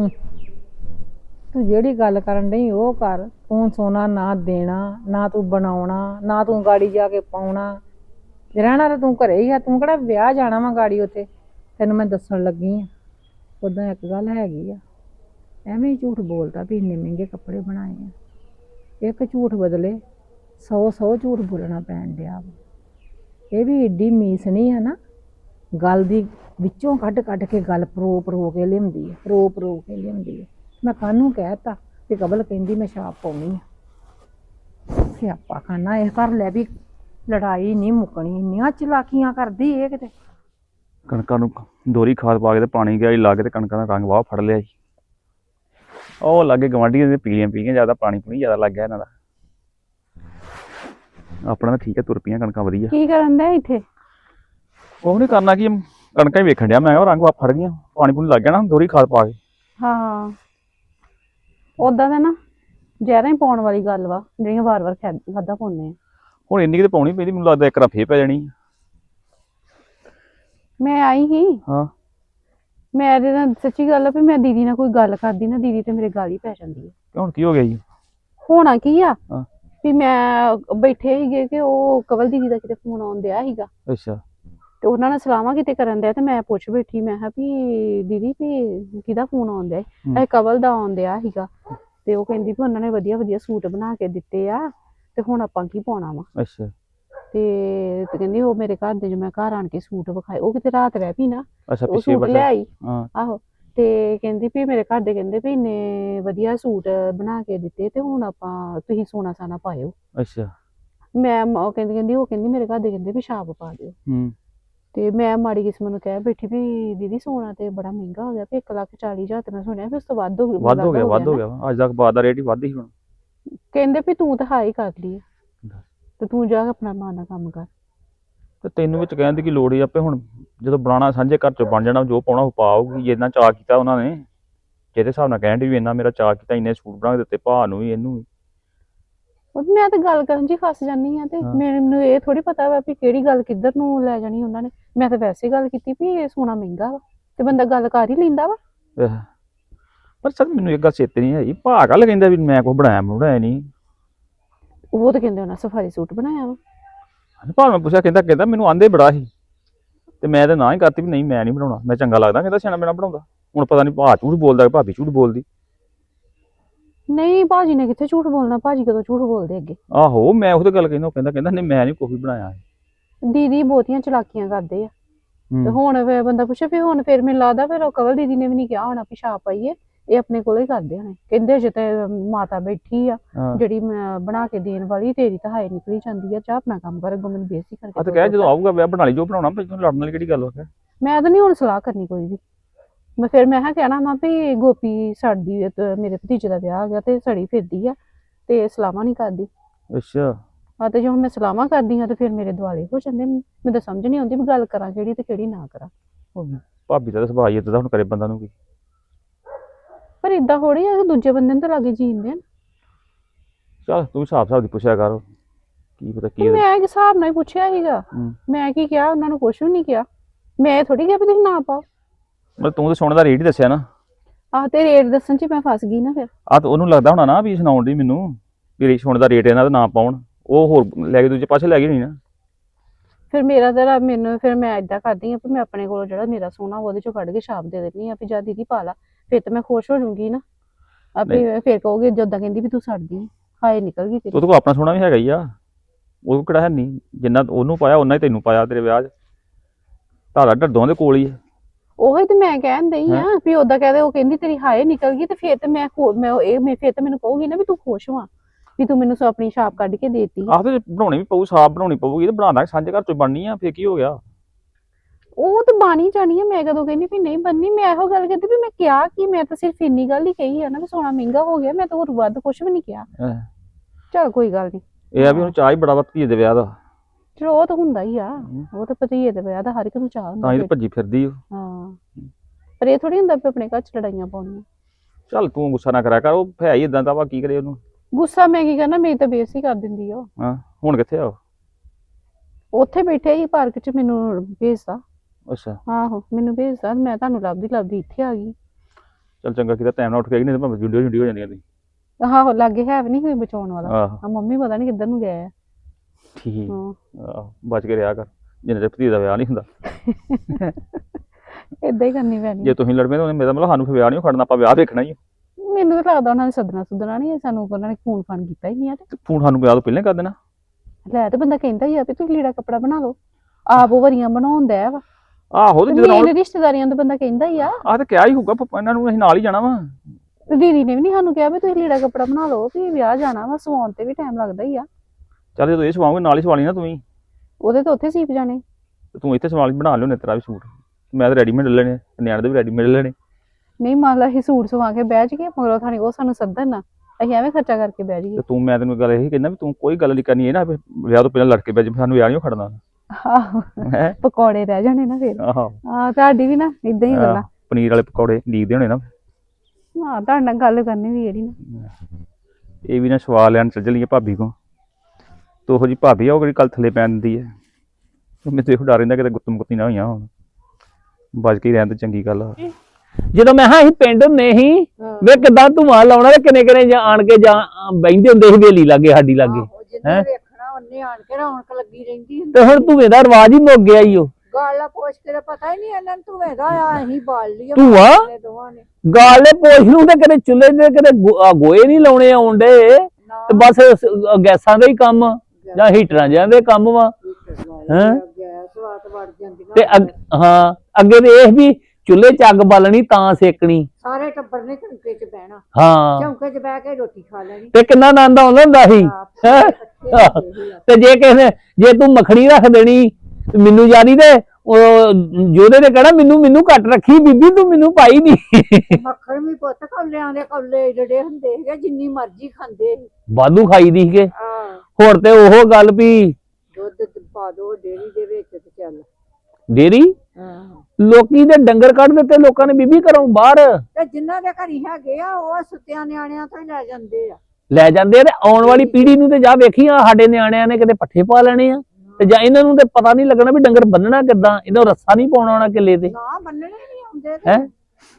S1: ਤੂੰ ਜਿਹੜੀ ਗੱਲ ਕਰਨ ਡਈ, ਉਹ ਕਰ। ਤੂੰ ਸੋਨਾ ਨਾ ਦੇਣਾ, ਨਾ ਤੂੰ ਬਣਾਉਣਾ, ਨਾ ਤੂੰ ਗਾੜੀ ਜਾ ਕੇ ਪਾਉਣਾ। ਰਹਿਣਾ ਤਾਂ ਤੂੰ ਘਰੇ ਹੀ ਆ। ਤੂੰ ਕਿਹੜਾ ਵਿਆਹ ਜਾਣਾ ਵਾ ਗਾੜੀ ਉੱਤੇ ਤੈਨੂੰ ਮੈਂ ਦੱਸਣ ਲੱਗੀ ਆ। ਉਦਾਂ ਇੱਕ ਗੱਲ ਹੈਗੀ ਆ। ਐਵੇਂ ਹੀ ਝੂਠ ਬੋਲਦਾ ਵੀ ਇੰਨੇ ਮਹਿੰਗੇ ਕੱਪੜੇ ਬਣਾਏ ਆ। ਇੱਕ ਝੂਠ ਬਦਲੇ 100 100 ਝੂਠ ਬੋਲਣਾ ਪੈਣ ਡਿਆ ਵਾ। ਇਹ ਵੀ ਏਡੀ ਮੀਸ ਨਹੀਂ ਹੈ ਨਾ? ਗੱਲ ਦੀ ਵਿੱਚੋਂ ਕੱਢ ਕੱਢ ਕੇ ਗੱਲ ਪਰੋ ਪਰੋ ਕੇ ਲਿਆਉਂਦੀ ਹੈ ਪਰੋ ਪਰੋ ਕੇ ਲਿਆਉਂਦੀ ਹੈ। ਮੈਂ ਕਾਹਨੂੰ ਕਹਿਤਾ ਕਿ ਕਬਲ ਕਹਿੰਦੀ ਮੈਂ ਛਾਪ ਪਾਉਣੀ ਆ। ਸਿਆਪਾ ਖਾਨਾ ਇਹ ਕਰ ਲੈ ਵੀ ਲੜਾਈ ਨਹੀਂ ਮੁੱਕਣੀ ਇੰਨੀਆਂ ਚਲਾਕੀਆਂ ਕਰਦੀ ਇਹ ਕਿਤੇ।
S4: ਕਣਕਾਂ ਨੂੰ ਦੋਰੀ ਖਾਦ ਪਾ ਕੇ ਤੇ ਪਾਣੀ ਗਿਆ ਲਾ ਕੇ ਤੇ ਕਣਕਾਂ ਦਾ ਰੰਗ ਵਾਹ ਫੜ ਲਿਆ ਜੀ ਉਹ ਲੱਗੇ ਗਵਾਂਢੀਆਂ ਦੇ ਪੀਲੀਆਂ ਪੀਲੀਆਂ ਜ਼ਿਆਦਾ ਪਾਣੀ ਪੂਣੀ ਜ਼ਿਆਦਾ ਲੱਗ ਗਿਆ ਇਹਨਾਂ ਦਾ। ਆਪਣਾ ਤਾਂ ਠੀਕ ਹੈ ਤੁਰ ਪਈਆਂ ਕਣਕਾਂ ਵਧੀਆ।
S3: ਕੀ ਕਰਨ ਦੇ ਇੱਥੇ?
S4: ਉਹ ਨਹੀਂ ਕਰਨਾ ਕੀ ਕਣਕਾਂ ਹੀ ਵੇਖਣ ਡਿਆ ਮੈਂ ਕਿਹਾ ਰੰਗ ਵਾਹ ਫੜ ਗਈਆਂ ਪਾਣੀ ਪੂਣੀ ਲੱਗ ਗਿਆ ਨਾ ਦੋਰੀ ਖਾਦ ਪਾ ਕੇ।
S3: ਹਾਂ ਉਦਾਂ ਦਾ ਨਾ ਜ਼ਹਿਰਾਂ ਹੀ ਪਾਉਣ ਵਾਲੀ ਗੱਲ ਵਾ ਜਿਹੜੀਆਂ ਵਾਰ-ਵਾਰ ਖਾਦਾ ਪਾਉਂਦੇ ਆ।
S4: ਹੁਣ ਇੰਨੀ ਕਿਤੇ ਪਾਉਣੀ ਪੈਂਦੀ ਮੈਨੂੰ ਲੱਗਦਾ ਇੱਕ ਰਾਂ ਫੇਰ ਪੈ ਜਾਣੀ। ਆ।
S3: ਮੈਂ ਆਈ ਹੀ
S4: ਹਾਂ।
S3: ਮੈਂ ਤੇ ਨਾ ਸੱਚੀ ਗੱਲ ਆ ਵੀ ਮੈਂ ਦੀਦੀ ਨਾਲ ਕੋਈ ਗੱਲ ਕਰਦੀ ਨਾ ਦੀਦੀ ਤੇ ਮੇਰੇ ਗਾਲ ਹੀ ਪੈ ਜਾਂਦੀ ਹੈ
S4: ਹੁਣ ਕੀ ਹੋ ਗਿਆ ਜੀ?
S3: ਹੋਣਾ ਕੀ ਆ?
S4: ਹਾਂ।
S3: ਵੀ ਮੈਂ ਬੈਠੇ ਸੀਗੇ ਕਿ ਉਹ ਕਵਲ ਦੀਦੀ ਦਾ ਕਿਤੇ ਫੋਨ ਆਉਣ ਡਿਆ ਸੀਗਾ।
S4: ਅੱਛਾ।
S3: ਤੇ ਉਹਨਾਂ ਨਾਲ ਸਲਾਹਾਂ ਕਿਤੇ ਕਰਨ ਦਿਆ ਤੇ ਮੈਂ ਪੁੱਛ ਬੈਠੀ ਮੈਂ ਕਿਹਾ ਵੀ ਦੀਦੀ ਵੀ ਕਿਹਦਾ ਫੋਨ ਡਿਆ
S4: ਹੂੰ।
S3: ਇਹ ਕਵਲ ਦਾ ਆਉਣ ਡਿਆ ਸੀਗਾ। ਤੇ ਉਹ ਕਹਿੰਦੀ ਵੀ ਉਹਨਾਂ ਨੇ ਵਧੀਆ ਵਧੀਆ ਸੂਟ ਬਣਾ ਕੇ ਦਿੱਤੇ ਆ ਤੇ ਹੁਣ ਆਪਾਂ ਕੀ ਪਾਉਣਾ ਵਾ?
S4: ਅੱਛਾ।
S3: ਤੇ ਤੇ ਕਹਿੰਦੀ ਉਹ ਮੇਰੇ ਘਰ ਦੇ ਜੋ ਮੈਂ ਘਰ ਆਣ ਕੇ ਸੂਟ ਵਿਖਾਏ ਉਹ ਕਿਤੇ ਰਾਤ ਰਹਿ ਪਈ ਨਾ
S4: ਅੱਛਾ
S3: ਉਹ
S4: ਪਿੱਛੇ
S3: ਸੂਟ
S4: ਬਸ।
S3: ਲਿਆਈ।
S4: ਹਾਂ।
S3: ਆਹੋ ਤੇ ਕਹਿੰਦੀ ਵੀ ਮੇਰੇ ਘਰ ਦੇ ਕਹਿੰਦੇ ਵੀ ਇੰਨੇ ਵਧੀਆ ਸੂਟ ਬਣਾ ਕੇ ਦਿੱਤੇ ਤੇ ਹੁਣ ਆਪਾਂ ਤੁਸੀਂ ਸੋਨਾ ਸਾਨਾ ਪਾਇਓ।
S4: ਅੱਛਾ।
S3: ਮੈਂ ਮ- ਉਹ ਕਹਿੰਦੀ ਕਹਿੰਦੀ ਉਹ ਕਹਿੰਦੀ ਮੇਰੇ ਘਰ ਦੇ ਕਹਿੰਦੇ ਵੀ ਛਾਪ ਪਾ ਦਿਓ।
S4: ਹੂੰ।
S3: ਤੇ ਮੈਂ ਮਾੜੀ ਕਿਸਮ ਨੂੰ ਕਹਿ ਬੈਠੀ ਵੀ ਦੀਦੀ ਸੋਨਾ ਤੇ ਬੜਾ ਮਹਿੰਗਾ ਹੋ ਗਿਆ ਵੀ 1 ਲੱਖ 40 ਹਜ਼ਾਰ ਤੇ ਮੈਂ ਸੁਣਿਆ ਵੀ ਉਸ ਤੋਂ ਵੱਧ ਹੋ ਗਿਆ
S4: ਵੱਧ ਹੋ ਗਿਆ ਵੱਧ ਹੋ। ਗਿਆ। ਅੱਜ ਤੱਕ ਬਾਅਦ ਦਾ ਰੇਟ ਹੀ ਵੱਧ ਹੀ ਹੁਣ।
S3: ਕਹਿੰਦੇ ਵੀ ਤੂੰ ਤਾਂ ਹਾਈ ਕਰ ਲਈ। ਤੇ ਤੂੰ ਜਾ ਕੇ ਆਪਣਾ ਮਨ ਨਾਲ ਕੰਮ ਕਰ।
S4: ਤੇ ਤੈਨੂੰ ਵਿੱਚ ਕਹਿਣ ਦੀ ਕੀ ਲੋੜ ਹੀ ਆਪੇ ਹੁਣ ਜਦੋਂ ਬਣਾਉਣਾ ਸਾਂਝੇ ਘਰ ਚੋਂ ਬਣ ਜਾਣਾ ਜੋ ਪਾਉਣਾ ਉਹ ਪਾਉਗੀ ਜਿੰਨਾ ਚਾਅ ਕੀਤਾ ਉਹਨਾਂ ਨੇ। ਜਿਹਦੇ ਹਿਸਾਬ ਨਾਲ ਕਹਿਣ ਦੀ ਵੀ ਇੰਨਾ ਮੇਰਾ ਚਾਅ ਕੀਤਾ ਇੰਨੇ ਸੂਟ ਬਣਾ ਕੇ ਦਿੱਤੇ ਭਾ ਨੂੰ ਵੀ ਇਹਨੂੰ
S3: ਉਹ ਮੈਂ ਤਾਂ ਗੱਲ ਕਰਨ ਹੀ ਫਸ ਜਾਂਦੀ ਆ ਤੇ
S4: ਹਾਂ।
S3: ਮੈਨੂੰ ਇਹ ਥੋੜੀ ਪਤਾ ਵਾ ਵੀ ਕਿਹੜੀ ਗੱਲ ਕਿੱਧਰ ਨੂੰ ਲੈ ਜਾਣੀ ਉਹਨਾਂ ਨੇ। ਮੈਂ ਤਾਂ ਵੈਸੇ ਗੱਲ ਕੀਤੀ ਵੀ ਇਹ ਸੋਨਾ ਮਹਿੰਗਾ ਵਾ ਤੇ ਬੰਦਾ ਗੱਲ ਕਰ ਹੀ ਲੈਂਦਾ ਵਾ।
S4: ਅਹ ਪਰ ਸਰ ਮੈਨੂੰ ਇੱਕ ਗੱਲ ਚੇਤੇ ਨਹੀਂ ਆਈ। ਭਾ ਕੱਲ ਕਹਿੰਦਾ ਵੀ ਮੈਂ ਕੁਛ ਬਣਾਇਆ ਬਣਾਇਆ ਨਹੀਂ।
S3: ਉਹ ਤਾਂ ਕਹਿੰਦੇ ਉਹਨਾਂ ਸਫਾਰੀ ਸੂਟ ਬਣਾਇਆ ਵਾ।
S4: ਭਾ ਮੈਂ ਪੁੱਛਿਆ ਕਹਿੰਦਾ ਕਹਿੰਦਾ ਮੈਨੂੰ ਆਂਦੇ ਬੜਾ ਸੀ। ਤੇ ਮੈਂ ਤਾਂ ਨਾ ਹੀ ਕਰਤੀ ਵੀ ਨਹੀਂ ਮੈਂ ਨਹੀਂ ਬਣਾਉਣਾ। ਮੈਂ ਚੰਗਾ ਲੱਗਦਾ ਕਹਿੰਦਾ ਸਿਆਣਾ ਮੇਰਾ ਬਣਾਉਂਦਾ। ਹੁਣ ਪਤਾ ਨਹੀਂ ਭਾ ਝੂਠ ਬੋਲਦਾ ਕਿ ਭਾਬੀ ਝੂਠ ਬੋਲਦੀ।
S3: ਨਹੀਂ ਭਾਜੀ ਨੇ ਕਿੱਥੇ ਝੂਠ ਬੋਲਣਾ? ਭਾਜੀ ਕਦੋਂ ਝੂਠ ਬੋਲਦੇ ਅੱਗੇ?
S4: ਆਹੋ ਮੈਂ ਉਹਦੇ ਗੱਲ ਕਹਿੰਦਾ ਉਹ ਕਹਿੰਦਾ ਕਹਿੰਦਾ ਨਹੀਂ ਮੈਂ ਨਹੀਂ ਵੀ ਬਣਾਇਆ
S3: ਦੀਦੀ ਬਹੁਤੀਆਂ ਚਲਾਕੀਆਂ ਕਰਦੇ ਆ। ਤੇ
S4: ਹੂੰ।
S3: ਹੁਣ ਫਿਰ ਬੰਦਾ ਪੁੱਛੇ ਫਿਰ ਹੁਣ ਫਿਰ ਮੈਨੂੰ ਲੱਗਦਾ ਫਿਰ ਉਹ ਕਵਲ ਦੀਦੀ ਨੇ ਵੀ ਨਹੀਂ ਕਿਹਾ ਹੋਣਾ ਵੀ ਛਾਪ ਪਾਈਏ ਇਹ ਆਪਣੇ ਕੋਲੇ ਹੀ ਕਰਦੇ ਹੋਣੇ। ਕਹਿੰਦੇ ਜੇ ਤੇ ਮਾਤਾ ਬੈਠੀ ਆ
S4: ਹਾਂ।
S3: ਜਿਹੜੀ ਮੈਂ ਬਣਾ ਕੇ ਦੇਣ ਵਾਲੀ ਤੇਰੀ ਤਾਂ ਹਾਏ ਨਿਕਲੀ ਜਾਂਦੀ ਆ ਚਾਹ ਆਪਣਾ ਕੰਮ ਕਰ ਅੱਗੋਂ ਮੈਨੂੰ ਬੇਇੱਜ਼ਤੀ ਕਰਕੇ
S4: ਆ ਤੇ ਕਹਿ। ਜਦੋਂ ਆਊਗਾ ਵਿਆਹ ਬਣਾ ਲਈ ਜੋ ਬਣਾਉਣਾ ਪਰ ਤੁਹਾਨੂੰ ਲੜਨ ਵਾਲੀ ਕਿਹੜੀ ਗੱਲ ਹੋ ਗਿਆ
S3: ਮੈਂ ਤਾਂ ਨਹੀਂ ਹੁਣ ਸਲਾਹ ਕਰਨੀ ਕੋਈ ਵੀ। ਮੈਂ ਫਿਰ ਮੈਂ ਕਿਹਾ ਕਹਿਣਾ ਨਾ ਵੀ ਗੋਪੀ ਸਾਡੀ ਤੇ ਮੇਰੇ ਭਤੀਜੇ ਦਾ ਵਿਆਹ ਆ ਗਿਆ ਤੇ ਸੜੀ ਫਿਰਦੀ ਆ ਤੇ ਸਲਾਹਾਂ ਨਹੀਂ ਕਰਦੀ।
S4: ਅੱਛਾ।
S3: ਆ ਤੇ ਜੇ ਹੁਣ ਮੈਂ ਸਲਾਹਾਂ ਕਰਦੀ ਆ ਤੇ ਫਿਰ ਮੇਰੇ ਦੁਆਲੇ ਹੋ ਜਾਂਦੇ ਮੈਨੂੰ ਤਾਂ ਸਮਝ ਨਹੀਂ ਆਉਂਦੀ ਵੀ ਗੱਲ ਕਰਾਂ ਕਿਹੜੀ ਤੇ ਕਿਹੜੀ ਨਾ ਕਰਾਂ।
S4: ਭਾਬੀ ਦਾ ਸੁਭਾਅ ਹੀ ਏਦਾਂ ਦਾ ਹੁਣ ਕਰੇ ਬੰਦਾ ਨੂੰ ਕੀ?
S3: ਪਰ ਇਦਾਂ ਥੋੜੀ ਆ ਕਿ ਦੂਜੇ ਬੰਦੇ ਨੂੰ ਤਾਂ ਲਾਗੇ ਜੀਂਦੇ ਆ।
S4: ਚੱਲ ਤੂੰ ਹਿਸਾਬ ਹਿਸਾਬ ਦੀ ਪੁੱਛਿਆ ਕਰ ਕੀ ਪਤਾ ਕੀ
S3: ਮੈਂ ਇੱਕ ਹਿਸਾਬ ਨਾਲ ਹੀ ਪੁੱਛਿਆ ਸੀਗਾ।
S4: ਹੂੰ।
S3: ਮੈਂ ਕੀ ਕਿਹਾ ਉਹਨਾਂ ਨੂੰ ਕੁਛ ਵੀ ਨਹੀਂ ਕਿਹਾ। ਮੈਂ ਥੋੜੀ ਕਿਹਾ ਵੀ ਤੁਸੀਂ ਨਾ ਪਾਓ।
S4: ਮਤਲਬ ਤੂੰ ਤਾਂ ਸੁਣਨ ਦਾ ਰੇਟ ਹੀ ਦੱਸਿਆ ਨਾ।
S3: ਆਹ ਤੇ ਰੇਟ ਦੱਸਣ ਚ ਮੈਂ ਫਸ ਗਈ ਨਾ ਫਿਰ।
S4: ਆ ਤਾਂ ਉਹਨੂੰ ਲੱਗਦਾ ਹੋਣਾ ਨਾ ਵੀ ਸੁਣਾਉਣ ਦੀ ਮੈਨੂੰ ਵੀ ਰੇਟ ਸੁਣਨ ਦਾ ਰੇਟ ਇਹਨਾਂ ਦਾ ਨਾ ਪਾਉਣ। ਉਹ ਹੋਰ ਲੈ ਕੇ ਦੂਜੇ ਪਾਸੇ ਲੈ ਗਈ ਨਹੀਂ ਨਾ।
S3: ਫਿਰ ਮੇਰਾ ਜ਼ਰਾ ਮੈਨੂੰ ਫਿਰ ਮੈਂ ਇਦਾਂ ਕਰਦੀ ਆ ਵੀ ਮੈਂ ਆਪਣੇ ਕੋਲੋਂ ਜਿਹੜਾ ਮੇਰਾ ਸੋਨਾ ਉਹਦੇ ਚੋਂ ਕੱਢ ਕੇ ਛਾਪ ਦੇ ਦਿੰਦੀ ਆ ਵੀ ਜਾ ਦੀਦੀ ਪਾ ਲਾ ਫਿਰ ਤਾਂ ਮੈਂ ਖੁਸ਼ ਹੋ ਜਾਊਂਗੀ ਨਾ। ਆਪੇ ਫਿਰ ਕਹੋਗੇ ਜਦੋਂ ਕਹਿੰਦੀ ਵੀ ਤੂੰ ਸੜਦੀ। ਹਾਏ ਨਿਕਲ ਗਈ ਤੇਰੀ।
S4: ਉਹਦੇ ਕੋਲ ਆਪਣਾ ਸੋਨਾ ਵੀ ਹੈਗਾ ਹੀ ਆ। ਉਹ ਕਿਹੜਾ ਹੈ ਨਹੀਂ ਜਿੰਨਾ ਉਹਨੂੰ ਪਾਇਆ ਉਹਨਾਂ ਹੀ ਤੈਨੂੰ ਪਾਇਆ ਤੇਰੇ ਵਿਆਹ 'ਚ। ਧਾਰਾ ਢੱਡੋਂ ਦੇ ਕੋਲ ਹੀ ਆ।
S3: ਉਹੀ ਤੇ ਮੈਂ ਕਹਿਣ ਦਈ ਆ ਵੀ ਉਦਾਂ ਕਹਦੇ ਉਹ ਕਹਿੰਦੀ ਤੇਰੀ ਹਾਏ ਨਿਕਲ ਗਈ ਤੇ ਫਿਰ ਤੇ ਮੈਂ ਖੁ- ਮੈਂ ਉਹ- ਇਹ ਮੈਂ ਫਿਰ ਤੇ ਮੈਨੂੰ ਕਹੂਗੀ ਨਾ ਵੀ ਤੂੰ ਖੁਸ਼ ਵਾਂ ਵੀ ਤੂੰ ਮੈਨੂੰ ਸੋ ਆਪਣੀ ਛਾਪ ਕੱਢ ਕੇ ਦੇਤੀ।
S4: ਆਹ ਤੇ ਬਣਾਉਣੀ ਵੀ ਪਊ ਸਾਫ਼ ਬਣਾਉਣੀ ਪਊਗੀ ਤੇ ਬਣਾ ਦਾਂਗੇ ਸਾਂਝੇ ਘਰ 'ਚ ਬਣਨੀ ਆ ਫੇਰ ਕੀ ਹੋ ਗਿਆ?
S3: ਉਹ ਤਾਂ ਬਾਣੀ ਜਾਣੀ ਆ ਮੈਂ ਕਦੋਂ ਕਹਿੰਦੀ ਵੀ ਨਹੀਂ ਬੰਨੀ ਮੈਂ ਇਹੋ ਗੱਲ ਕਹਿੰਦੀ ਵੀ ਮੈਂ ਕਿਹਾ ਕਿ ਮੈਂ ਤਾਂ ਸਿਰਫ ਇੰਨੀ ਗੱਲ ਹੀ ਕਹੀ ਆ ਨਾ ਵੀ ਸੋਨਾ ਮਹਿੰਗਾ ਹੋ ਗਿਆ ਮੈਂ ਤਾਂ ਹੋਰ ਵੱਧ ਕੁਝ ਵੀ ਨਹੀਂ ਕਿਹਾ।
S4: ਅਹ
S3: ਚਲ ਕੋਈ ਗੱਲ ਨਹੀਂ
S4: ਇਹ ਆ ਵੀ ਉਹਨੂੰ ਚਾਹ ਹੀ ਬੜਾ ਵੱਤੀ ਦੇ ਵਿਆਹ ਦਾ।
S3: ਚਲੋ ਉਹ ਤਾਂ ਹੁੰਦਾ ਹੀ ਆ ਉਹ ਤਾਂ ਭਤੀਏ ਦੇ ਵਿਆਹ ਦਾ ਹਰ ਇੱਕ ਨੂੰ ਚਾਹ ਹੁੰਦਾ
S4: ਤਾਂ ਹੀ ਤਾਂ। ਭੱਜੀ ਫਿਰਦੀ ਉਹ।
S3: ਹਾਂ। ਪਰ ਇਹ ਥੋੜੀ ਹੁੰਦਾ ਵੀ ਆਪਣੇ ਘਰ ਚ ਲੜਾਈਆਂ ਪਾਉਣੀਆਂ।
S4: ਚੱਲ ਤੂੰ ਗੁੱਸਾ ਨਾ ਕਰਿਆ ਕਰ ਉਹ ਹੈ ਹੀ ਇਦਾਂ ਦਾ ਵਾ ਕੀ ਕਰੇ ਉਹਨੂੰ?
S3: ਗੁੱਸਾ ਮੈਂ ਕੀ ਕਰਨਾ ਮੇਰੀ ਤਾਂ ਬੇਇੱਜ਼ਤੀ ਕਰ ਦਿੰਦੀ ਆ ਉਹ।
S4: ਹਾਂ ਹੁਣ ਕਿੱਥੇ ਆ ਉਹ?
S3: ਉੱਥੇ ਬੈਠੇ ਹੀ ਪਾਰਕ 'ਚ ਮੈਨੂੰ ਭੇਜਦਾ
S4: ਅੱਛਾ।
S3: ਆਹੋ ਮੈਨੂੰ ਭੇਜਦਾ ਮੈਂ ਤੁਹਾਨੂੰ ਲੱਭਦੀ ਲੱਭਦੀ ਇੱਥੇ ਆ ਗਈ।
S4: ਚੱਲ ਚੰਗਾ ਕੀਤਾ ਟਾਈਮ ਨਾਲ ਉੱਠ ਕੇ ਆਈ ਨਹੀਂ ਤਾਂ ਮੈਂ ਜੁੰਡੀਓ ਜੁੰਡੀ ਹੋ ਜਾਂਦੀਆਂ ਸੀ
S3: ਆਹੋ ਲਾਗੇ ਹੈ ਵੀ ਨਹੀਂ ਕੋਈ ਬਚਾਉਣ ਵਾਲਾ।
S4: ਆਹ।
S3: ਆ ਮੰਮੀ ਪਤਾ ਨਹੀਂ ਕਿੱਧਰ ਨੂੰ ਗਿਆ ਆ।
S4: ਠੀਕ।
S3: ਹਾਂ।
S4: ਆਹ ਬਚ ਕੇ ਰਿਹਾ ਕਰ ਜਿੰਨੇ ਚਿਰ ਭਤੀ ਦਾ ਵਿਆਹ ਨਹੀਂ ਹੁੰਦਾ। [laughs]
S3: ਇਦਾਂ ਹੀ ਕਰਨੀ ਪੈਣੀ।
S4: ਜੇ ਤੁਸੀਂ ਲੜਵੇਂ ਤਾਂ ਉਹਨੇ ਮੇਰਾ ਮਤਲਬ ਸਾਨੂੰ ਫਿਰ ਵਿਆਹ ਨਹੀਂ ਖੜਨਾ ਆਪਾਂ ਵਿਆਹ ਵੇਖਣਾ ਹੀ ਆ।
S3: ਮੈਨੂੰ ਤਾਂ ਲੱਗਦਾ ਉਹਨਾਂ ਨੇ ਸੱਦਣਾ ਸੁੱਦਣਾ ਨਹੀਂ ਸਾਨੂੰ ਉਹਨਾਂ ਨੇ ਫੋਨ ਫਾਨ ਕੀਤਾ ਹੀ ਨਹੀਂ ਆ ਤੇ।
S4: ਤੇ ਫੋਨ ਸਾਨੂੰ ਵਿਆਹ ਤੋਂ ਪਹਿਲਾਂ ਕਰ ਦੇਣਾ।
S3: ਲੈ ਤੇ ਬੰਦਾ ਕਹਿੰਦਾ ਹੀ ਆ ਵੀ ਤੁਸੀਂ ਲੀੜਾ ਕੱਪੜਾ ਬਣਾ ਲਓ। ਆਪ ਉਹ ਵਰੀਆਂ ਬਣਾਉਂਦਾ ਵਾ।
S4: ਆਹੋ ਤੇ ਜਦੋਂ
S3: ਮੇਨ ਰਿਸ਼ਤੇਦਾਰੀਆਂ ਦਾ ਬੰਦਾ ਕਹਿੰਦਾ ਹੀ ਆ।
S4: ਆਹ ਤੇ ਕਿਹਾ ਹੀ ਹੋਊਗਾ ਇਹਨਾਂ ਨੂੰ ਅਸੀਂ ਨਾਲ ਹੀ ਜਾਣਾ ਵਾ।
S3: ਤੇ ਦੀਦੀ ਨੇ ਵੀ ਨਹੀਂ ਸਾਨੂੰ ਕਿਹਾ ਵੀ ਤੁਸੀਂ ਲੀੜਾ ਕੱਪੜਾ ਬਣਾ ਲਓ ਵੀ ਵਿਆਹ ਜਾਣਾ ਵਾ ਸਵਾਉਣ ਤੇ ਵੀ ਟਾਈਮ ਲੱਗਦਾ ਹੀ ਆ।
S4: ਚੱਲ ਜਦੋਂ ਇਹ ਸਵਾਉਂਗੇ ਨਾਲ ਹੀ ਸਵਾਲੀ ਨਾ ਤੂੰ ਹੀ
S3: ਉਹਦੇ ਤਾਂ ਉੱਥੇ ਸੀਪ ਜਾਣੇ।
S4: ਤੇ ਤੂੰ ਇੱਥੇ ਸਵਾਲ ਬਣਾ ਲਿਓ ਨੇ ਤੇਰਾ ਵੀ ਸੂਟ। ਮੈਂ ਤਾਂ ਰੈਡੀਮੇਡ ਲੈਣੇ ਨਿਆਣੇ ਦੇ ਵੀ ਰੈਡੀਮੇਡ ਲੈਣੇ
S3: ਨਹੀਂ ਮੰਨ ਲਾ ਅਸੀਂ ਸੂਟ ਸਵਾ ਕੇ ਬਹਿ ਜਾਈਏ ਮਗਰੋਂ ਥਾਣੀ ਉਹ ਸਾਨੂੰ ਸੱਦਣ ਨਾ। ਅਸੀਂ ਐਵੇਂ ਖਰਚਾ ਕਰਕੇ ਬਹਿ ਜਾਈਏ।
S4: ਤੇ ਤੂੰ ਮੈਂ ਤੈਨੂੰ ਗੱਲ ਇਹੀ ਕਹਿੰਦਾ ਵੀ ਤੂੰ ਕੋਈ ਗੱਲ ਨਹੀਂ ਕਰਨੀ ਇਹ ਨਾ ਵੀ ਵਿਆਹ ਤੋਂ ਪਹਿਲਾਂ ਲੜ ਕੇ ਜਾ ਸਾਨੂੰ ਵਿਆਹ ਨਹੀਂ ਖੜਨਾ।
S3: ਆਹੋ
S4: ਹੈ?
S3: ਪਕੌੜੇ ਰਹਿ ਜਾਣੇ ਨਾ ਫਿਰ।
S4: ਆਹੋ।
S3: ਆ ਤੁਹਾਡੀ ਵੀ ਨਾ ਇਦਾਂ ਹੀ ਗੱਲਾਂ।
S4: ਪਨੀਰ ਵਾਲੇ ਪਕੌੜੇ ਡੀਕਦੇ ਹੋਣੇ ਨਾ।
S3: ਹਾਂ ਤੁਹਾਡੇ ਨਾਲ ਗੱਲ ਕਰਨੀ ਵੀ ਜਿਹੜੀ ਨਾ।
S4: ਇਹ ਵੀ ਨਾ ਸਵਾਲ ਲੈਣ ਚੱਲ ਜਲੀਏ ਭਾਬੀ ਕੋ ਤੋ ਉਹ ਜੀ ਭਾਬੀ ਆ ਉਹ ਕਿਹੜੀ ਕੱਲ ਥੱਲੇ ਪੈਣ ਦਿੰਦੀ ਹੈ ਮੈਂ ਤੇ ਇਹੋ ਡਰ ਰਹਿੰਦਾ ਕਿਤੇ ਗੁੱਤਮ ਗੁੱਤੀ ਨਾ ਹੋਈਆਂ ਹੁਣ। ਬਚ ਕੇ ਹੀ ਰਹਿਣ ਤੇ ਚੰਗੀ ਗੱਲ ਆ।
S5: ਜਦੋਂ ਮੈਂ ਹਾਂ ਅਸੀਂ ਪਿੰਡ ਹੁੰਦੇ ਸੀ ਵੇ ਕਿਦਾਂ ਧੂਆਂ ਲਾਉਣਾ ਤੇ ਕਿਨੇ ਕਿਨੇ ਜਾਂ ਆਣ ਕੇ ਜਾਂ ਬੈਂਦੇ ਹੁੰਦੇ ਸੀ ਵੇਲੀ ਲਾਗੇ ਸਾਡੀ ਲਾਗੇ।
S1: ਜਿੰਨੇ ਵੇਖਣਾ ਉਹਨੇ ਆਣ ਕੇ ਰੌਣਕ ਲੱਗੀ ਰਹਿੰਦੀ ਹੁੰਦੀ
S5: ਤੇ ਹੁਣ ਧੂਏ ਦਾ ਰਿਵਾਜ ਹੀ ਮੁੱਕ ਗਿਆ ਈ ਓ।
S1: ਗਾਲਾ ਪੁੱਛ ਕੇ ਤਾਂ ਪਤਾ ਹੀ ਨਹੀਂ ਇਹਨਾਂ ਨੂੰ ਧੂਏ ਦਾ ਆ ਅਸੀਂ ਬਾਲ ਲਈਏ
S5: ਧੂੰਆਂ?
S1: ਬਾਲੇ ਦੋਵਾਂ ਨੇ।
S5: ਗਾਲ ਪੋਛ ਨੂੰ ਤੇ ਕਦੇ ਚੁੱਲ੍ਹੇ ਦੇ ਕਦੇ ਗੋਏ ਨਹੀਂ ਲਾਉਣੇ ਆਉਂਦੇ ਤੇ ਬਸ ਗੈਸਾਂ ਦਾ ਹੀ ਕੰਮ ਜਾਂ ਹੀਟਰਾਂ ਜਾਂ ਦੇ ਕੰਮ ਵਾ। ਹੈਂ?
S1: ਗੈਸ ਵਾਤ ਵੜ ਜਾਂਦੀਆਂ
S5: ਤੇ ਹਾਂ। ਅੱਗੇ ਤੇ ਇਹ ਵੀ ਚੁੱਲ੍ਹੇ 'ਚ ਅੱਗ ਬਾਲਣੀ ਤਾਂ ਸੇਕਣੀ।
S1: ਸਾਰੇ ਟੱਬਰ ਨੇ ਚੌਂਕੇ 'ਚ ਬਹਿਣਾ।
S5: ਹਾਂ।
S1: ਚੌਂਕੇ 'ਚ ਬਹਿ ਕੇ ਰੋਟੀ ਖਾ ਲੈਣੀ।
S5: ਤੇ ਕਿੰਨਾ ਆਨੰਦ ਆਉਂਦਾ ਹੁੰਦਾ ਸੀ। ਹੈਂ? ਤੇ ਜੇ ਕਿਸੇ ਨੇ ਜੇ ਤੂੰ ਮੱਖਣੀ ਰੱਖ ਦੇਣੀ ਮੈਨੂੰ ਜਾਨੀ ਤੇ ਉਹ ਜੋਦੇ ਨੇ ਕਹਿਣਾ ਮੈਨੂੰ ਮੈਨੂੰ ਘੱਟ ਰੱਖੀ ਬੀਬੀ ਤੂੰ ਮੈਨੂੰ ਪਾਈ ਨਹੀਂ
S1: ਮੱਖਣ ਵੀ ਪੁੱਤ ਕੌਲਿਆਂ ਦੇ ਕੌਲੇ ਜਿਹੜੇ ਹੁੰਦੇ ਸੀਗੇ ਜਿੰਨੀ ਮਰਜ਼ੀ ਖਾਂਦੇ ਸੀ।
S5: ਵਾਧੂ ਖਾਈ ਦੀ ਸੀਗੇ।
S1: ਆ
S5: ਹੋਰ ਤੇ ਉਹ ਗੱਲ ਵੀ
S1: ਦੁੱਧ ਤੇ ਪਾ ਦੋ ਡੇਰੀ ਦੇ ਵਿੱਚ ਤੇ ਚੱਲ।
S5: ਡੇਰੀ?
S1: ਹਾਂ।
S5: ਲੋਕੀ ਦੇ ਡੰਗਰ ਕੱਢ ਦਿੱਤੇ ਲੋਕਾਂ ਨੇ ਬੀਬੀ ਘਰੋਂ ਬਾਹਰ।
S1: ਤੇ ਜਿਨ੍ਹਾਂ ਦੇ ਘਰੀ ਹੈਗੇ ਆ ਉਹ ਸੁੱਤਿਆਂ ਨਿਆਣਿਆਂ ਤੋਂ ਹੀ ਲੈ ਜਾਂਦੇ ਆ।
S5: ਲੈ ਜਾਂਦੇ ਆ ਤੇ ਆਉਣ ਵਾਲੀ ਪੀੜ੍ਹੀ ਨੂੰ ਤੇ ਜਾ ਵੇਖੀ ਆ ਸਾਡੇ ਨਿਆਣਿਆਂ ਨੇ ਕਿਤੇ ਪੱਠੇ ਪਾ ਲੈਣੇ ਆ। ਤੇ ਜਾਂ ਇਹਨਾਂ ਨੂੰ ਤੇ ਪਤਾ ਨਹੀਂ ਲੱਗਣਾ ਵੀ ਡੰਗਰ ਬੰਨਣਾ ਕਿੱਦਾਂ ਇਹਨੂੰ ਰੱਸਾ ਨਹੀਂ ਪਾਉਣਾ ਆਉਣਾ ਕਿੱਲੇ ਤੇ।
S1: ਨਾ ਬੰਨਣੇ ਨਹੀਂ ਆਉਂਦੇ ਤੇ।
S5: ਹੈ?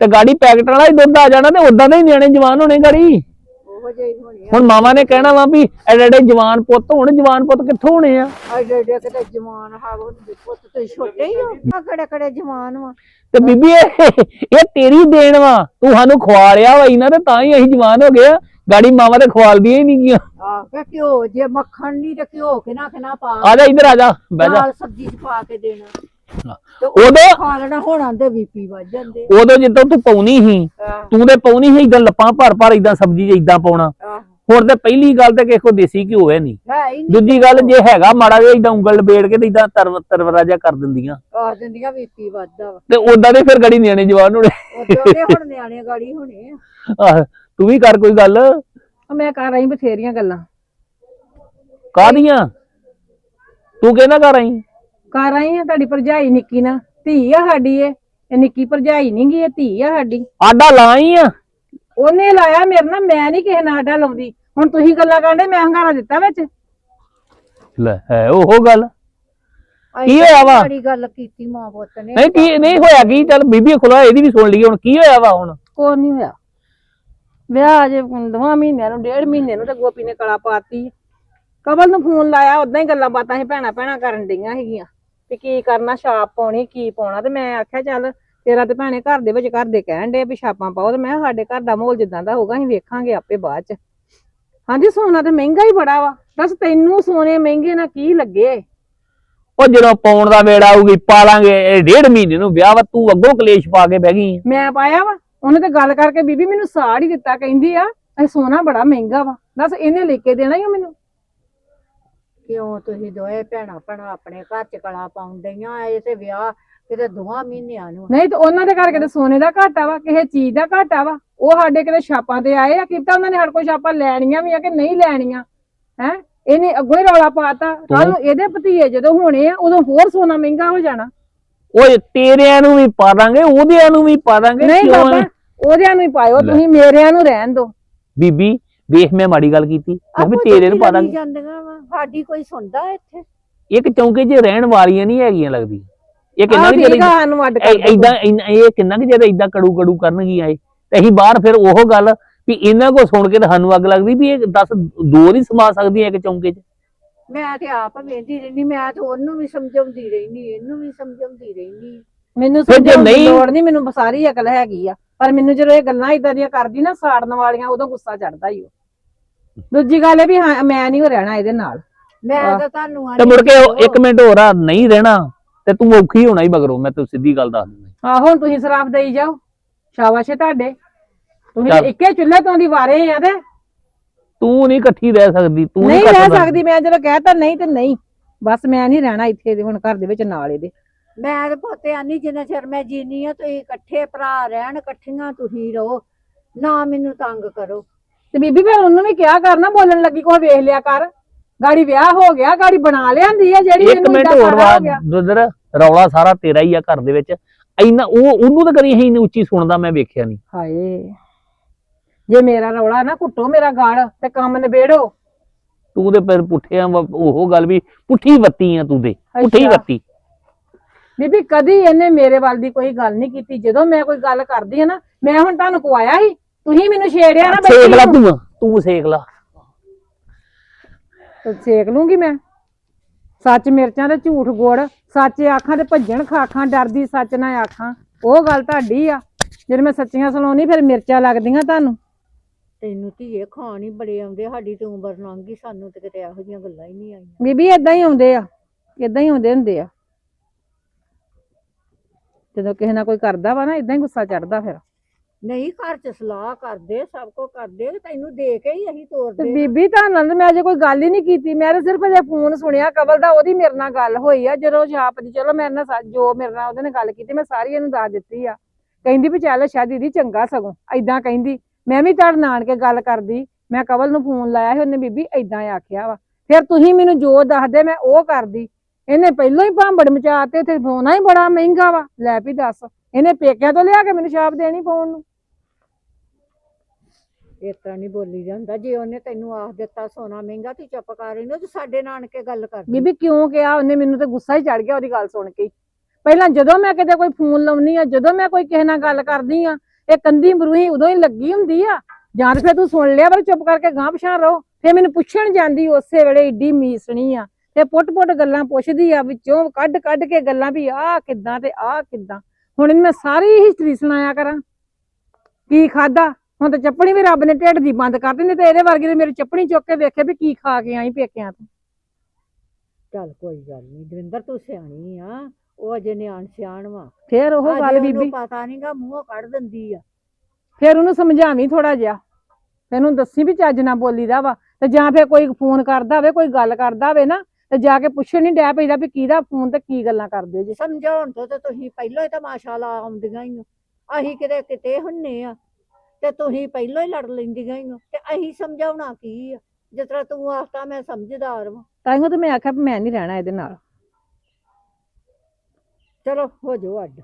S5: ਤੇ ਗਾੜੀ ਪੈਕਟ ਵਾਲਾ ਹੀ ਦੁੱਧ ਆ ਜਾਣਾ ਤੇ ਉਦਾਂ ਦੇ ਹੀ ਨਿਆਣੇ ਜਵਾਨ ਹੋਣੇ ਗਾੜੀ।
S1: ਹੋਣੀ ਆ।
S5: ਹੁਣ ਮਾਵਾਂ ਨੇ ਕਹਿਣਾ ਵਾ ਵੀ ਐਡੇ ਐਡੇ ਜਵਾਨ ਪੁੱਤ ਹੋਣ ਜਵਾਨ ਪੁੱਤ ਕਿੱਥੋਂ ਹੋਣੇ ਆ?
S1: ਐਡੇ ਐਡੇ ਕਿਤੇ ਜਵਾਨ ਹਾ ਉਹ ਪੁੱਤ ਤੇ ਛੋਟੇ ਹੀ ਹੋ ਆ ਕਿਹੜੇ ਕਿਹੜੇ ਜਵਾਨ ਵਾ।
S5: ਤੇ ਬੀਬੀ ਇਹ ਇਹ ਤੇਰੀ ਦੇਣ ਵਾ। ਤੂੰ ਸਾਨੂੰ ਖਵਾਲਿਆ ਵਾ ਇਹਨਾਂ ਤੇ ਤਾਂ ਹੀ ਅਸੀਂ ਜਵਾਨ ਹੋ ਗਏ ਆ। ਗਾੜੀ ਮਾਵਾਂ ਤੇ ਖਵਾਲਦੀਆਂ ਹੀ ਨਹੀਂ ਗੀਆਂ।
S1: ਆ ਕਿ ਘਿਓ ਜੇ ਮੱਖਣ ਨਹੀਂ ਤੇ ਘਿਓ ਕਿਨਾ ਕਿਨਾ ਪਾ।
S5: ਆ ਜਾ ਇੱਧਰ ਆ ਜਾ ਬਹਿ ਜਾ।
S1: ਨਾਲ ਸਬਜ਼ੀ ਚ ਪਾ ਕੇ ਦੇਣਾ।
S5: ਉਦੋਂ
S1: ਖਾ ਲੈਣਾ ਹੁਣ ਆਂਦੇ ਬੀਪੀ ਵੱਧ ਜਾਂਦੇ।
S5: ਉਦੋਂ ਜਦੋਂ ਤੂੰ ਪਾਉਣੀ ਸੀ ਤੂੰ ਤੇ ਪਾਉਣੀ ਸੀ ਇਦਾਂ ਲੱਪਾਂ ਭਰ ਭਰ ਇਦਾਂ ਸਬਜ਼ੀ 'ਚ ਇਦਾਂ ਪਾਉਣਾ। ਹੁਣ ਤੇ ਪਹਿਲੀ ਗੱਲ ਤੇ ਕਿਸੇ ਕੋ ਦੇਸੀ ਘਿਓ ਹੈ ਨਹੀਂ। ਦੂਜੀ ਗੱਲ ਜੇ ਹੈਗਾ ਮਾੜਾ ਜਿਹਾ ਇਦਾਂ ਉਂਗਲ ਲਬੇੜ ਕੇ ਤੇ ਇਦਾਂ ਤਰਵ ਤਰਵਰਾ ਕਰ ਦਿੰਦੀਆਂ।
S1: ਆ ਦਿੰਦੀਆਂ ਬੀਪੀ ਵੱਧਦਾ ਵਾ।
S5: ਤੇ ਉਦਾਂ ਦੇ ਫਿਰ ਗੜੀ ਨਿਆਣੇ ਜਵਾਨ ਹੋਣੇ।
S1: ਨਿਆਣੇ ਗਾੜੀ ਹੋਣੇ ਆ।
S5: ਆਹ, ਤੂੰ ਵੀ ਕਰ ਕੋਈ ਗੱਲ?
S1: ਮੈਂ ਕਰ ਰਹੀ ਬਥੇਰੀਆਂ ਗੱਲਾਂ।
S5: ਕਾਹਦੀਆਂ? ਤੂੰ ਕਹਿੰਦਾ ਕਰ ਆਈ?
S1: ਕਰ ਆਈ ਆ ਤੁਹਾਡੀ ਭਰਜਾਈ ਨਿੱਕੀ ਨਾ ਧੀ ਆ ਸਾਡੀ ਇਹ। ਇਹ ਨਿੱਕੀ ਭਰਜਾਈ ਨਹੀਂ ਗੀ ਇਹ ਧੀ ਆ ਸਾਡੀ।
S5: ਆਡਾ ਲਾਈ ਆ?
S1: ਉਹਨੇ ਲਾਇਆ ਮੇਰੇ ਨਾਲ ਮੈਂ ਨਹੀਂ ਕਿਸੇ ਨਾਲ ਆਡਾ ਲਾਉਂਦੀ। ਹੁਣ ਤੁਸੀਂ ਗੱਲਾਂ ਕਰਦੇ ਮੈਂ ਹੰਗਾਰਾ ਦਿੱਤਾ ਵਿੱਚ।
S5: ਲੈ ਹੈ ਉਹ ਗੱਲ। ਕੀ ਹੋਇਆ ਵਾ?
S1: ਬੜੀ ਗੱਲ ਕੀਤੀ ਮਾਂ ਪੁੱਤ ਨੇ।
S5: ਨਹੀਂ ਕੀ ਨਹੀਂ ਹੋਇਆ ਕੀ? ਚੱਲ ਬੀਬੀ ਖੁਲਾ ਇਹਦੀ ਵੀ ਸੁਣ ਲਈਏ ਹੁਣ। ਕੀ ਹੋਇਆ ਵਾ ਹੁਣ?
S1: ਕੋਈ ਨਹੀਂ ਹੋਇਆ। ਵਿਆਹ ਅਜੇ ਦੋਵਾਂ ਮਹੀਨਿਆਂ ਨੂੰ ਡੇਢ ਮਹੀਨੇ ਨੂੰ ਤੇ ਗੋਪੀ ਨੇ ਕਲਾ ਪਾਤੀ। ਕਬਲ ਨੂੰ ਫੋਨ ਲਾਇਆ ਉਦਾਂ ਹੀ ਗੱਲਾਂ ਬਾਤਾਂ ਹੀ ਭੈਣਾ ਭੈਣਾ ਕਰਨ ਡਈਆਂ ਹੈਗੀਆਂ ਵੀ ਕੀ ਕਰਨਾ ਛਾਪ ਪਾਉਣੀ ਕੀ ਪਾਉਣਾ। ਤੇ ਮੈਂ ਆਖਿਆ ਚੱਲ ਤੇਰਾ ਤੇ ਭੈਣੇ ਘਰ ਦੇ ਵਿੱਚ ਘਰ ਦੇ ਕਹਿਣ ਦੇ ਵੀ ਛਾਪਾਂ ਪਾਓ। ਤੇ ਮੈਂ ਸਾਡੇ ਘਰ ਦਾ ਮਾਹੌਲ ਜਿੱਦਾਂ ਦਾ ਹੋਊਗਾ ਅਸੀਂ ਵੇਖਾਂਗੇ ਆਪੇ ਬਾਅਦ ਚ। ਹਾਂਜੀ ਸੋਨਾ ਤੇ ਮਹਿੰਗਾ ਹੀ ਬੜਾ ਵਾ। ਦੱਸ ਤੈਨੂੰ ਸੋਨੇ ਮਹਿੰਗੇ ਨਾਲ ਕੀ ਲੱਗੇ?
S5: ਉਹ ਜਦੋਂ ਪਾਉਣ ਦਾ ਵੇੜਾ ਆਊਗੀ ਪਾ ਲਾਂਗੇ ਇਹ ਡੇਢ ਮਹੀਨੇ ਨੂੰ ਵਿਆਹ ਵਾ ਤੂੰ ਅੱਗੋਂ ਕਲੇਸ਼ ਪਾ ਕੇ ਬਹਿ ਗਈ।
S1: ਮੈਂ ਪਾਇਆ ਵਾ। ਉਹਨੇ ਤੇ ਗੱਲ ਕਰਕੇ ਬੀਬੀ ਮੈਨੂੰ ਸਾੜ ਹੀ ਦਿੱਤਾ ਕਹਿੰਦੀ ਆ ਇਹ ਸੋਨਾ ਬੜਾ ਮਹਿੰਗਾ ਵਾ। ਦੱਸ ਇਹਨੇ ਲੈ ਕੇ ਦੇਣਾ ਹੀ ਮੈਨੂੰ? ਕਿਉਂ ਤੁਸੀਂ ਦੋਏ ਭੈਣਾਂ ਭੈਣਾਂ ਆਪਣੇ ਘਰ ਚ ਕਲਾ ਪਾਉਣ ਡਈਆਂ? ਇਹ ਤੇ ਵਿਆਹ ਕਿਤੇ ਦੋਹਾਂ ਮਹੀਨਿਆਂ ਨੂੰ ਨਹੀਂ ਤੇ ਉਹਨਾਂ ਦੇ ਕਰਕੇ ਤੇ ਸੋਨੇ ਦਾ ਘਾਟਾ ਵਾ ਕਿਸੇ ਚੀਜ਼ ਦਾ ਘਾਟਾ ਵਾ। ਉਹ ਸਾਡੇ ਕਿਤੇ ਛਾਪਾਂ ਤੇ ਆਏ ਆ ਕਿਤਾ ਉਹਨਾਂ ਨੇ ਸਾਡੇ ਕੋਲ ਛਾਪਾਂ ਲੈਣੀਆਂ ਵੀ ਆ ਕਿ ਨਹੀਂ ਲੈਣੀਆਂ? ਹੈ? ਇਹਨੇ ਅੱਗੋਂ ਹੀ ਰੌਲਾ ਪਾਤਾ। ਕੱਲ ਨੂੰ ਇਹਦੇ ਭਤੀਏ ਜਦੋਂ ਹੋਣੇ ਆ ਉਦੋਂ ਹੋਰ ਸੋਨਾ ਮਹਿੰਗਾ ਹੋ ਜਾਣਾ।
S5: ਓਏ ਤੇਰਿਆਂ ਨੂੰ ਵੀ ਪਾ ਦਾਂਗੇ ਉਹਦਿਆਂ ਨੂੰ ਵੀ ਪਾ ਦਾਂਗੇ
S1: ਨਹੀਂ
S5: ਕਿਉਂ
S1: ਬਾਬਾ ਉਹਦਿਆਂ ਨੂੰ ਹੀ ਪਾਇਓ। ਤੁਸੀਂ ਮੇਰਿਆਂ ਨੂੰ ਰਹਿਣ ਦਿਓ।
S5: ਬੀਬੀ ਵੇਖ ਮੈਂ ਮਾੜੀ ਗੱਲ ਕੀਤੀ। ਮੈਂ ਵੀ ਤੇਰੇ ਨੂੰ
S6: ਚੁੱਕੀ
S5: ਪਾ
S6: ਲੜੀ
S5: ਦਾਂਗੇ
S6: ਜਾਂਦੀਆਂ ਵਾ ਸਾਡੀ ਕੋਈ ਸੁਣਦਾ ਇੱਥੇ?
S5: ਇੱਕ ਚੌਂਕੇ 'ਚ ਰਹਿਣ ਵਾਲੀਆਂ ਨਹੀਂ ਹੈਗੀਆਂ ਲੱਗਦੀ। ਇਹ ਕਿੰਨਾ ਕਿ ਜਿਹੜੇ। ਇਦਾਂ ਇਹ ਕਿੰਨਾ ਕਿ ਜਿਹੜੇ ਇਦਾਂ ਕੜੂ ਕੜੂ ਕਰਨਗੀਆਂ ਇਹ। ਤੇ ਅਸੀਂ ਬਾਹਰ ਫਿਰ ਉਹ ਗੱਲ ਵੀ ਇਹਨਾਂ ਕੋ ਸੁਣ ਕੇ ਤਾਂ ਸਾਨੂੰ ਅੱਗ ਲੱਗਦੀ ਵੀ ਇਹ 10 ਦੋ ਨਹੀਂ ਸਮਾ ਸਕਦੀਆਂ ਇੱਕ ਚੌਂਕੇ 'ਚ।
S6: ਮੈਂ ਤੇ ਆਪ ਵੇਂਦੀ ਰਹਿੰਦੀ ਮੈਂ ਤੇ ਉਹਨੂੰ ਵੀ ਸਮਝਾਉਂਦੀ ਰਹਿੰਦੀ ਇਹਨੂੰ ਵੀ ਸਮਝਾਉਂਦੀ ਰਹਿੰਦੀ।
S1: ਮੈਨੂੰ ਸਮਝਾਉਣ ਦੀ
S5: ਨਹੀਂ-
S1: ਲੋੜ ਨਹੀਂ ਮੈਨੂੰ ਸਾਰੀ ਅਕਲ ਹੈਗੀ ਆ। ਪਰ ਮੈਨੂੰ ਜਦੋਂ ਇਹ ਗੱਲਾਂ ਇਦਾਂ ਦੀਆਂ ਕਰਦੀ ਨਾ ਸਾੜਨ ਵਾਲੀਆਂ ਉਦੋਂ ਗੁੱਸਾ ਚੜਦਾ ਹੀ ਉਹ। ਦੂਜੀ ਗੱਲ ਇਹ ਵੀ ਹਾਂ ਮੈਂ ਨਹੀਂ ਹੋ ਰਹਿਣਾ ਇਹਦੇ ਨਾਲ।
S6: ਮੈਂ। ਤਾਂ ਤੁਹਾਨੂੰ
S5: ਤੇ ਮੁੜ ਕੇ ਉਹ ਇੱਕ ਮਿੰਟ ਹੋਰ ਆ ਨਹੀਂ ਰਹਿਣਾ ਤੇ ਤੂੰ ਔਖੀ ਹੋਣਾ ਹੀ ਮਗਰੋਂ ਮੈਂ ਤੈਨੂੰ ਸਿੱਧੀ ਗੱਲ ਦੱਸ ਦਿੰਦਾ
S1: ਆਹੋ ਹੁਣ ਤੁਸੀਂ ਸਰਾਫ ਦੇਈ ਜਾਓ। ਸ਼ਾਬਾਸ਼ ਤੁਹਾਡੇ। ਤੁਸੀਂ
S5: ਚੱਲ।
S1: ਇੱਕੇ ਚੁੱਲ੍ਹੇ ਤੋਂ ਦੀ ਵਾਰੇ ਆ ਤੇ।
S5: ਤੂੰ ਨਹੀਂ ਇਕੱਠੀ ਰਹਿ ਸਕਦੀ ਤੂੰ
S1: ਨਹੀਂ ਰਹਿ ਸਕਦੀ ਮੈਂ ਜਦੋਂ ਕਹਿਤਾ ਨਹੀਂ ਤੇ ਨਹੀਂ। ਬਸ ਮੈਂ ਨਹੀਂ ਰਹਿਣਾ ਇੱਥੇ ਦੇ ਹੁਣ ਘਰ ਦੇ ਵਿੱਚ ਨਾਲ ਇਹਦੇ।
S6: ਮੈਂ ਤੇ ਪੋਤੇ ਆਨੀ ਜਿੰਨਾ ਚਿਰ ਮੈਂ ਜੀਨੀ ਆ ਤੁਸੀਂ ਇਕੱਠੇ ਭਰਾ ਰਹਿਣ ਇਕੱਠੀਆਂ ਤੁਸੀਂ ਰਹੋ ਨਾ ਮੈਨੂੰ ਤੰਗ ਕਰੋ।
S1: ਤੇ ਬੀਬੀ ਫਿਰ ਉਹਨੂੰ ਵੀ ਕਿਹਾ ਕਰ ਨਾ ਬੋਲਣ ਲੱਗੀ ਕੋਈ ਵੇਖ ਲਿਆ ਕਰ। ਗਾੜੀ ਵਿਆਹ ਹੋ ਗਿਆ ਗਾੜੀ ਬਣਾ ਲਿਆਂਦੀ ਆ ਜਿਹੜੀ
S5: ਇੱਕ ਮਿੰਟ ਹੋਰ
S1: ਗਿਆ।
S5: ਦੁੱਧਰ ਰੌਲਾ ਸਾਰਾ ਤੇਰਾ ਹੀ ਆ ਘਰ ਦੇ ਵਿੱਚ। ਇੰਨਾ ਉਹ ਉਹਨੂੰ ਤਾਂ ਕਦੀ ਅਸੀਂ ਇੰਨੀ ਉੱਚੀ ਸੁਣਦਾ ਮੈਂ ਵੇਖਿਆ ਨਹੀਂ
S1: ਹਾਏ ਜੇ ਮੇਰਾ ਰੌਲਾ ਨਾ ਕੁੱਟੋ ਮੇਰਾ ਗਾਲ ਤੇ ਕੰਮ ਨਿਬੇੜੋ।
S5: ਤੂੰ ਤੇ ਫਿਰ ਪੁੱਠਿਆਂ ਵਾ- ਉਹ ਗੱਲ ਵੀ ਪੁੱਠੀ ਵੱਤੀ ਆ ਤੂੰ ਦੇ ਪੁੱਠੀ। ਵੱਤੀ।
S1: ਬੀਬੀ ਕਦੀ ਇਹਨੇ ਮੇਰੇ ਵੱਲ ਦੀ ਕੋਈ ਗੱਲ ਨਹੀਂ ਕੀਤੀ। ਜਦੋਂ ਮੈਂ ਕੋਈ ਗੱਲ ਕਰਦੀ ਆ ਨਾ ਮੈਂ ਹੁਣ ਤੁਹਾਨੂੰ ਕਵਾਇਆ ਸੀ। ਤੁਸੀਂ ਮੈਨੂੰ ਛੇੜਿਆ ਨਾ
S5: ਸੇਕ ਲਾ। ਤੂੰ ਤੂੰ ਸੇਕ ਲਾ।
S1: ਤੇ ਸੇਕ ਲੂੰਗੀ ਮੈਂ। ਸੱਚ ਮਿਰਚਾਂ ਤੇ ਝੂਠ ਗੁੜ ਸੱਚ ਆਖਾਂ ਤੇ ਭੱਜਣ ਖਾਖਾਂ ਡਰਦੀ ਸੱਚ ਨਾ ਆਖਾਂ। ਉਹ ਗੱਲ ਤੁਹਾਡੀ ਆ। ਜੇ ਮੈਂ ਸੱਚੀਆਂ ਸੁਣਾਉਣੀ ਫਿਰ ਮਿਰਚਾਂ ਲੱਗਦੀਆਂ ਤੁਹਾਨੂੰ।
S6: ਤੈਨੂੰ ਧੀਏ ਖਾਣ ਹੀ ਬੜੇ ਆਉਂਦੇ ਸਾਡੀ ਤੇ ਉਮਰ ਲੰਘ ਗਈ ਸਾਨੂੰ ਤੇ ਕਿਤੇ ਇਹੋ ਜਿਹੀਆਂ ਗੱਲਾਂ ਹੀ ਨਹੀਂ ਆਈਆਂ।
S1: ਬੀਬੀ ਇਦਾਂ ਹੀ ਆਉਂਦੇ ਆ। ਇਦਾਂ ਹੀ ਆਉਂਦੇ ਹੁੰਦੇ ਆ। ਜਦੋਂ ਕਿਸੇ ਨਾਲ ਕੋਈ ਕਰਦਾ ਵਾ ਨਾ ਇਦਾਂ ਹੀ ਗੁੱਸਾ ਚੜਦਾ ਫਿਰ।
S6: ਨਹੀਂ ਘਰ ਚ ਸਲਾਹ ਕਰਦੇ ਸਭ ਕੁਝ ਕਰਦੇ ਤੈਨੂੰ ਦੇ ਕੇ ਹੀ ਅਸੀਂ
S1: ਤੇ
S6: ਤੋਰਦੇ ਆ।
S1: ਬੀਬੀ ਤਾਂ ਨਾਲ ਮੈਂ ਅਜੇ ਕੋਈ ਗੱਲ ਹੀ ਨਹੀਂ ਕੀਤੀ। ਮੈਂ ਤਾਂ ਸਿਰਫ ਅਜੇ ਫੋਨ ਸੁਣਿਆ ਕਵਲ ਦਾ ਉਹਦੀ ਮੇਰੇ ਨਾਲ ਗੱਲ ਹੋਈ ਆ। ਜਦੋਂ ਛਾਪ ਦੀ ਚਲੋ ਮੇਰੇ ਨਾਲ ਸਾ- ਜੋ ਮੇਰੇ ਨਾਲ ਉਹਦੇ ਨਾਲ ਗੱਲ ਕੀਤੀ ਮੈਂ ਸਾਰੀ ਇਹਨੂੰ ਦੱਸ ਦਿੱਤੀ ਆ। ਕਹਿੰਦੀ ਵੀ ਚੱਲ ਸ਼ਾਇਦ ਦੀਦੀ ਚੰਗਾ ਸਗੋਂ। ਐਦਾਂ ਕਹਿੰਦੀ ਮੈਂ ਵੀ ਤੁਹਾਡੇ ਨਾਲ ਕੇ ਗੱਲ ਕਰਦੀ। ਮੈਂ ਕਵਲ ਨੂੰ ਫੋਨ ਲਾਇਆ ਸੀ ਉਹਨੇ ਬੀਬੀ ਐਦਾਂ ਆਖਿਆ ਵਾ। ਫਿਰ ਤੁਸੀਂ ਮੈਨੂੰ ਜੋ ਦੱਸਦੇ ਮੈਂ ਉਹ ਕਰਦੀ। ਇਹਨੇ ਪਹਿਲਾਂ ਹੀ ਭਾਂਬੜ ਮਚਾਤੇ ਤੇ ਫੋਨਾ ਹੀ ਬੜਾ ਮਹਿੰਗਾ ਵਾ। ਲੈ ਵੀ ਦੱਸ ਇਹਨੇ ਪੇਕਿਆਂ ਤੋਂ ਲਿਆ ਕੇ ਮੈਨੂੰ ਛਾਪ ਦੇਣੀ ਫੋਨ ਨੂੰ?
S6: ਇਸ ਤਰ੍ਹਾਂ ਨਹੀਂ ਬੋਲੀ ਜਾਂਦਾ। ਜੇ ਉਹਨੇ ਤੈਨੂੰ ਆਖ ਦਿੱਤਾ ਸੋਨਾ ਮਹਿੰਗਾ ਤੂੰ ਚੁੱਪ ਕਰ ਰਹੀ ਨਾ ਤੂੰ ਸਾਡੇ ਨਾਨਕੇ ਗੱਲ ਕਰਦੀ।
S1: ਬੀਬੀ ਕਿਉਂ ਕਿਹਾ? ਉਹਨੇ ਮੈਨੂੰ ਤੇ ਗੁੱਸਾ ਹੀ ਚੜ ਗਿਆ ਉਹਦੀ ਗੱਲ ਸੁਣ ਕੇ। ਪਹਿਲਾਂ ਜਦੋਂ ਮੈਂ ਕਿਤੇ ਕੋਈ ਫੋਨ ਲਾਉਣੀ ਆ ਜਦੋਂ ਮੈਂ ਕੋਈ ਕਿਸੇ ਨਾਲ ਗੱਲ ਕਰਦੀ ਆ ਇਹ ਕੰਦੀ ਮਰੂਹੀ ਉਦੋਂ ਹੀ ਲੱਗੀ ਹੁੰਦੀ ਆ। ਜਾਂ ਤੇ ਫਿਰ ਤੂੰ ਸੁਣ ਲਿਆ ਪਰ ਚੁੱਪ ਕਰਕੇ ਗਾਂ ਪਛਾਣ ਰਹੋ। ਫਿਰ ਮੈਨੂੰ ਪੁੱਛਣ ਜਾਂਦੀ ਉਸੇ ਵੇਲੇ ਏਡੀ ਮੀਸਣੀ ਆ। ਤੇ ਪੁੱਟ-ਪੁੱਟ ਗੱਲਾਂ ਪੁੱਛਦੀ ਆ ਵਿੱਚੋਂ ਕੱਢ-ਕੱਢ ਕੇ ਗੱਲਾਂ ਵੀ ਆਹ ਕਿੱਦਾਂ ਤੇ ਆਹ ਕਿੱਦਾਂ। ਹੁਣ ਮੈਂ ਸਾਰੀ ਹਿਸਟਰੀ ਸੁਣਾਇਆ ਕਰਾਂ। ਕੀ ਖਾਦਾ ਹੁਣ ਤਾਂ ਚੱਪਣੀ ਵੀ ਰੱਬ ਨੇ ਢਿੱਡ ਦੀ ਬੰਦ ਕਰ ਦਿੱਤੀ ਨਹੀਂ ਤੇ ਇਹਦੇ ਵਰਗੀ ਮੇਰੀ ਚੱਪਣੀ ਚੁੱਕ ਕੇ ਵੇਖੇ ਵੀ ਕੀ ਖਾ ਕੇ ਆਈ ਪੇਕਿਆਂ ਤੋਂ।
S6: ਚੱਲ ਕੋਈ ਗੱਲ ਨਹੀਂ ਦਵਿੰਦਰ ਤੂੰ ਸਿਆਣੀ ਆ ਉਹ ਅਜੇ ਨਿਆਣ ਸਿਆਣ ਵਾ।
S1: ਫੇਰ ਉਹ ਗੱਲ ਬੀਬੀ।
S6: ਪਤਾ ਨਹੀਂਗਾ ਮੂੰਹੋਂ ਕੱਢ ਦਿੰਦੀ ਆ।
S1: ਫਿਰ ਉਹਨੂੰ ਸਮਝਾਵੀਂ ਥੋੜਾ ਜਿਹਾ। ਤੈਨੂੰ ਦੱਸੀ ਵੀ ਚੱਜ ਨਾਲ ਬੋਲੀਦਾ ਵਾ ਤੇ ਜਾਂ ਫਿਰ ਕੋਈ ਫੋਨ ਕਰਦਾ ਹੋਵੇ ਕੋਈ ਗੱਲ ਕਰਦਾ ਹੋਵੇ ਨਾ ਤੇ ਜਾ ਕੇ ਪੁੱਛਣ ਨਹੀਂ ਡੈ ਪਈਦਾ ਵੀ ਕਿਹਦਾ ਫੋਨ ਤੇ ਕੀ ਗੱਲਾਂ ਕਰਦੇ ਜੀ।
S6: ਸਮਝਾਉਣ ਤੋਂ ਤੇ ਤੁਸੀਂ ਪਹਿਲਾਂ ਹੀ ਤਮਾਸ਼ਾ ਲਾ ਆਉਂਦੀਆਂ ਹੀ ਹੋ। ਅਸੀਂ ਕਿਤੇ ਕਿਤੇ ਹੁੰਨੇ ਆ ਤੇ ਤੁਸੀਂ ਪਹਿਲਾਂ ਹੀ ਲੜ ਲੈਂਦੀਆਂ ਹੀ ਹੋ ਤੇ ਅਸੀਂ ਸਮਝਾਉਣਾ ਕੀ ਆ? ਜਿਸ ਤਰ੍ਹਾਂ ਤੂੰ ਆਖਤਾ ਮੈਂ ਸਮਝਦਾਰ ਵਾਂ।
S1: ਤਾਈਓ ਤਾਂ ਮੈਂ ਆਖਿਆ ਵੀ ਮੈਂ ਨਹੀਂ ਰਹਿਣਾ ਇਹਦੇ ਨਾਲ।
S6: ਚਲੋ ਹੋ ਜਾਓ ਅੱਡ।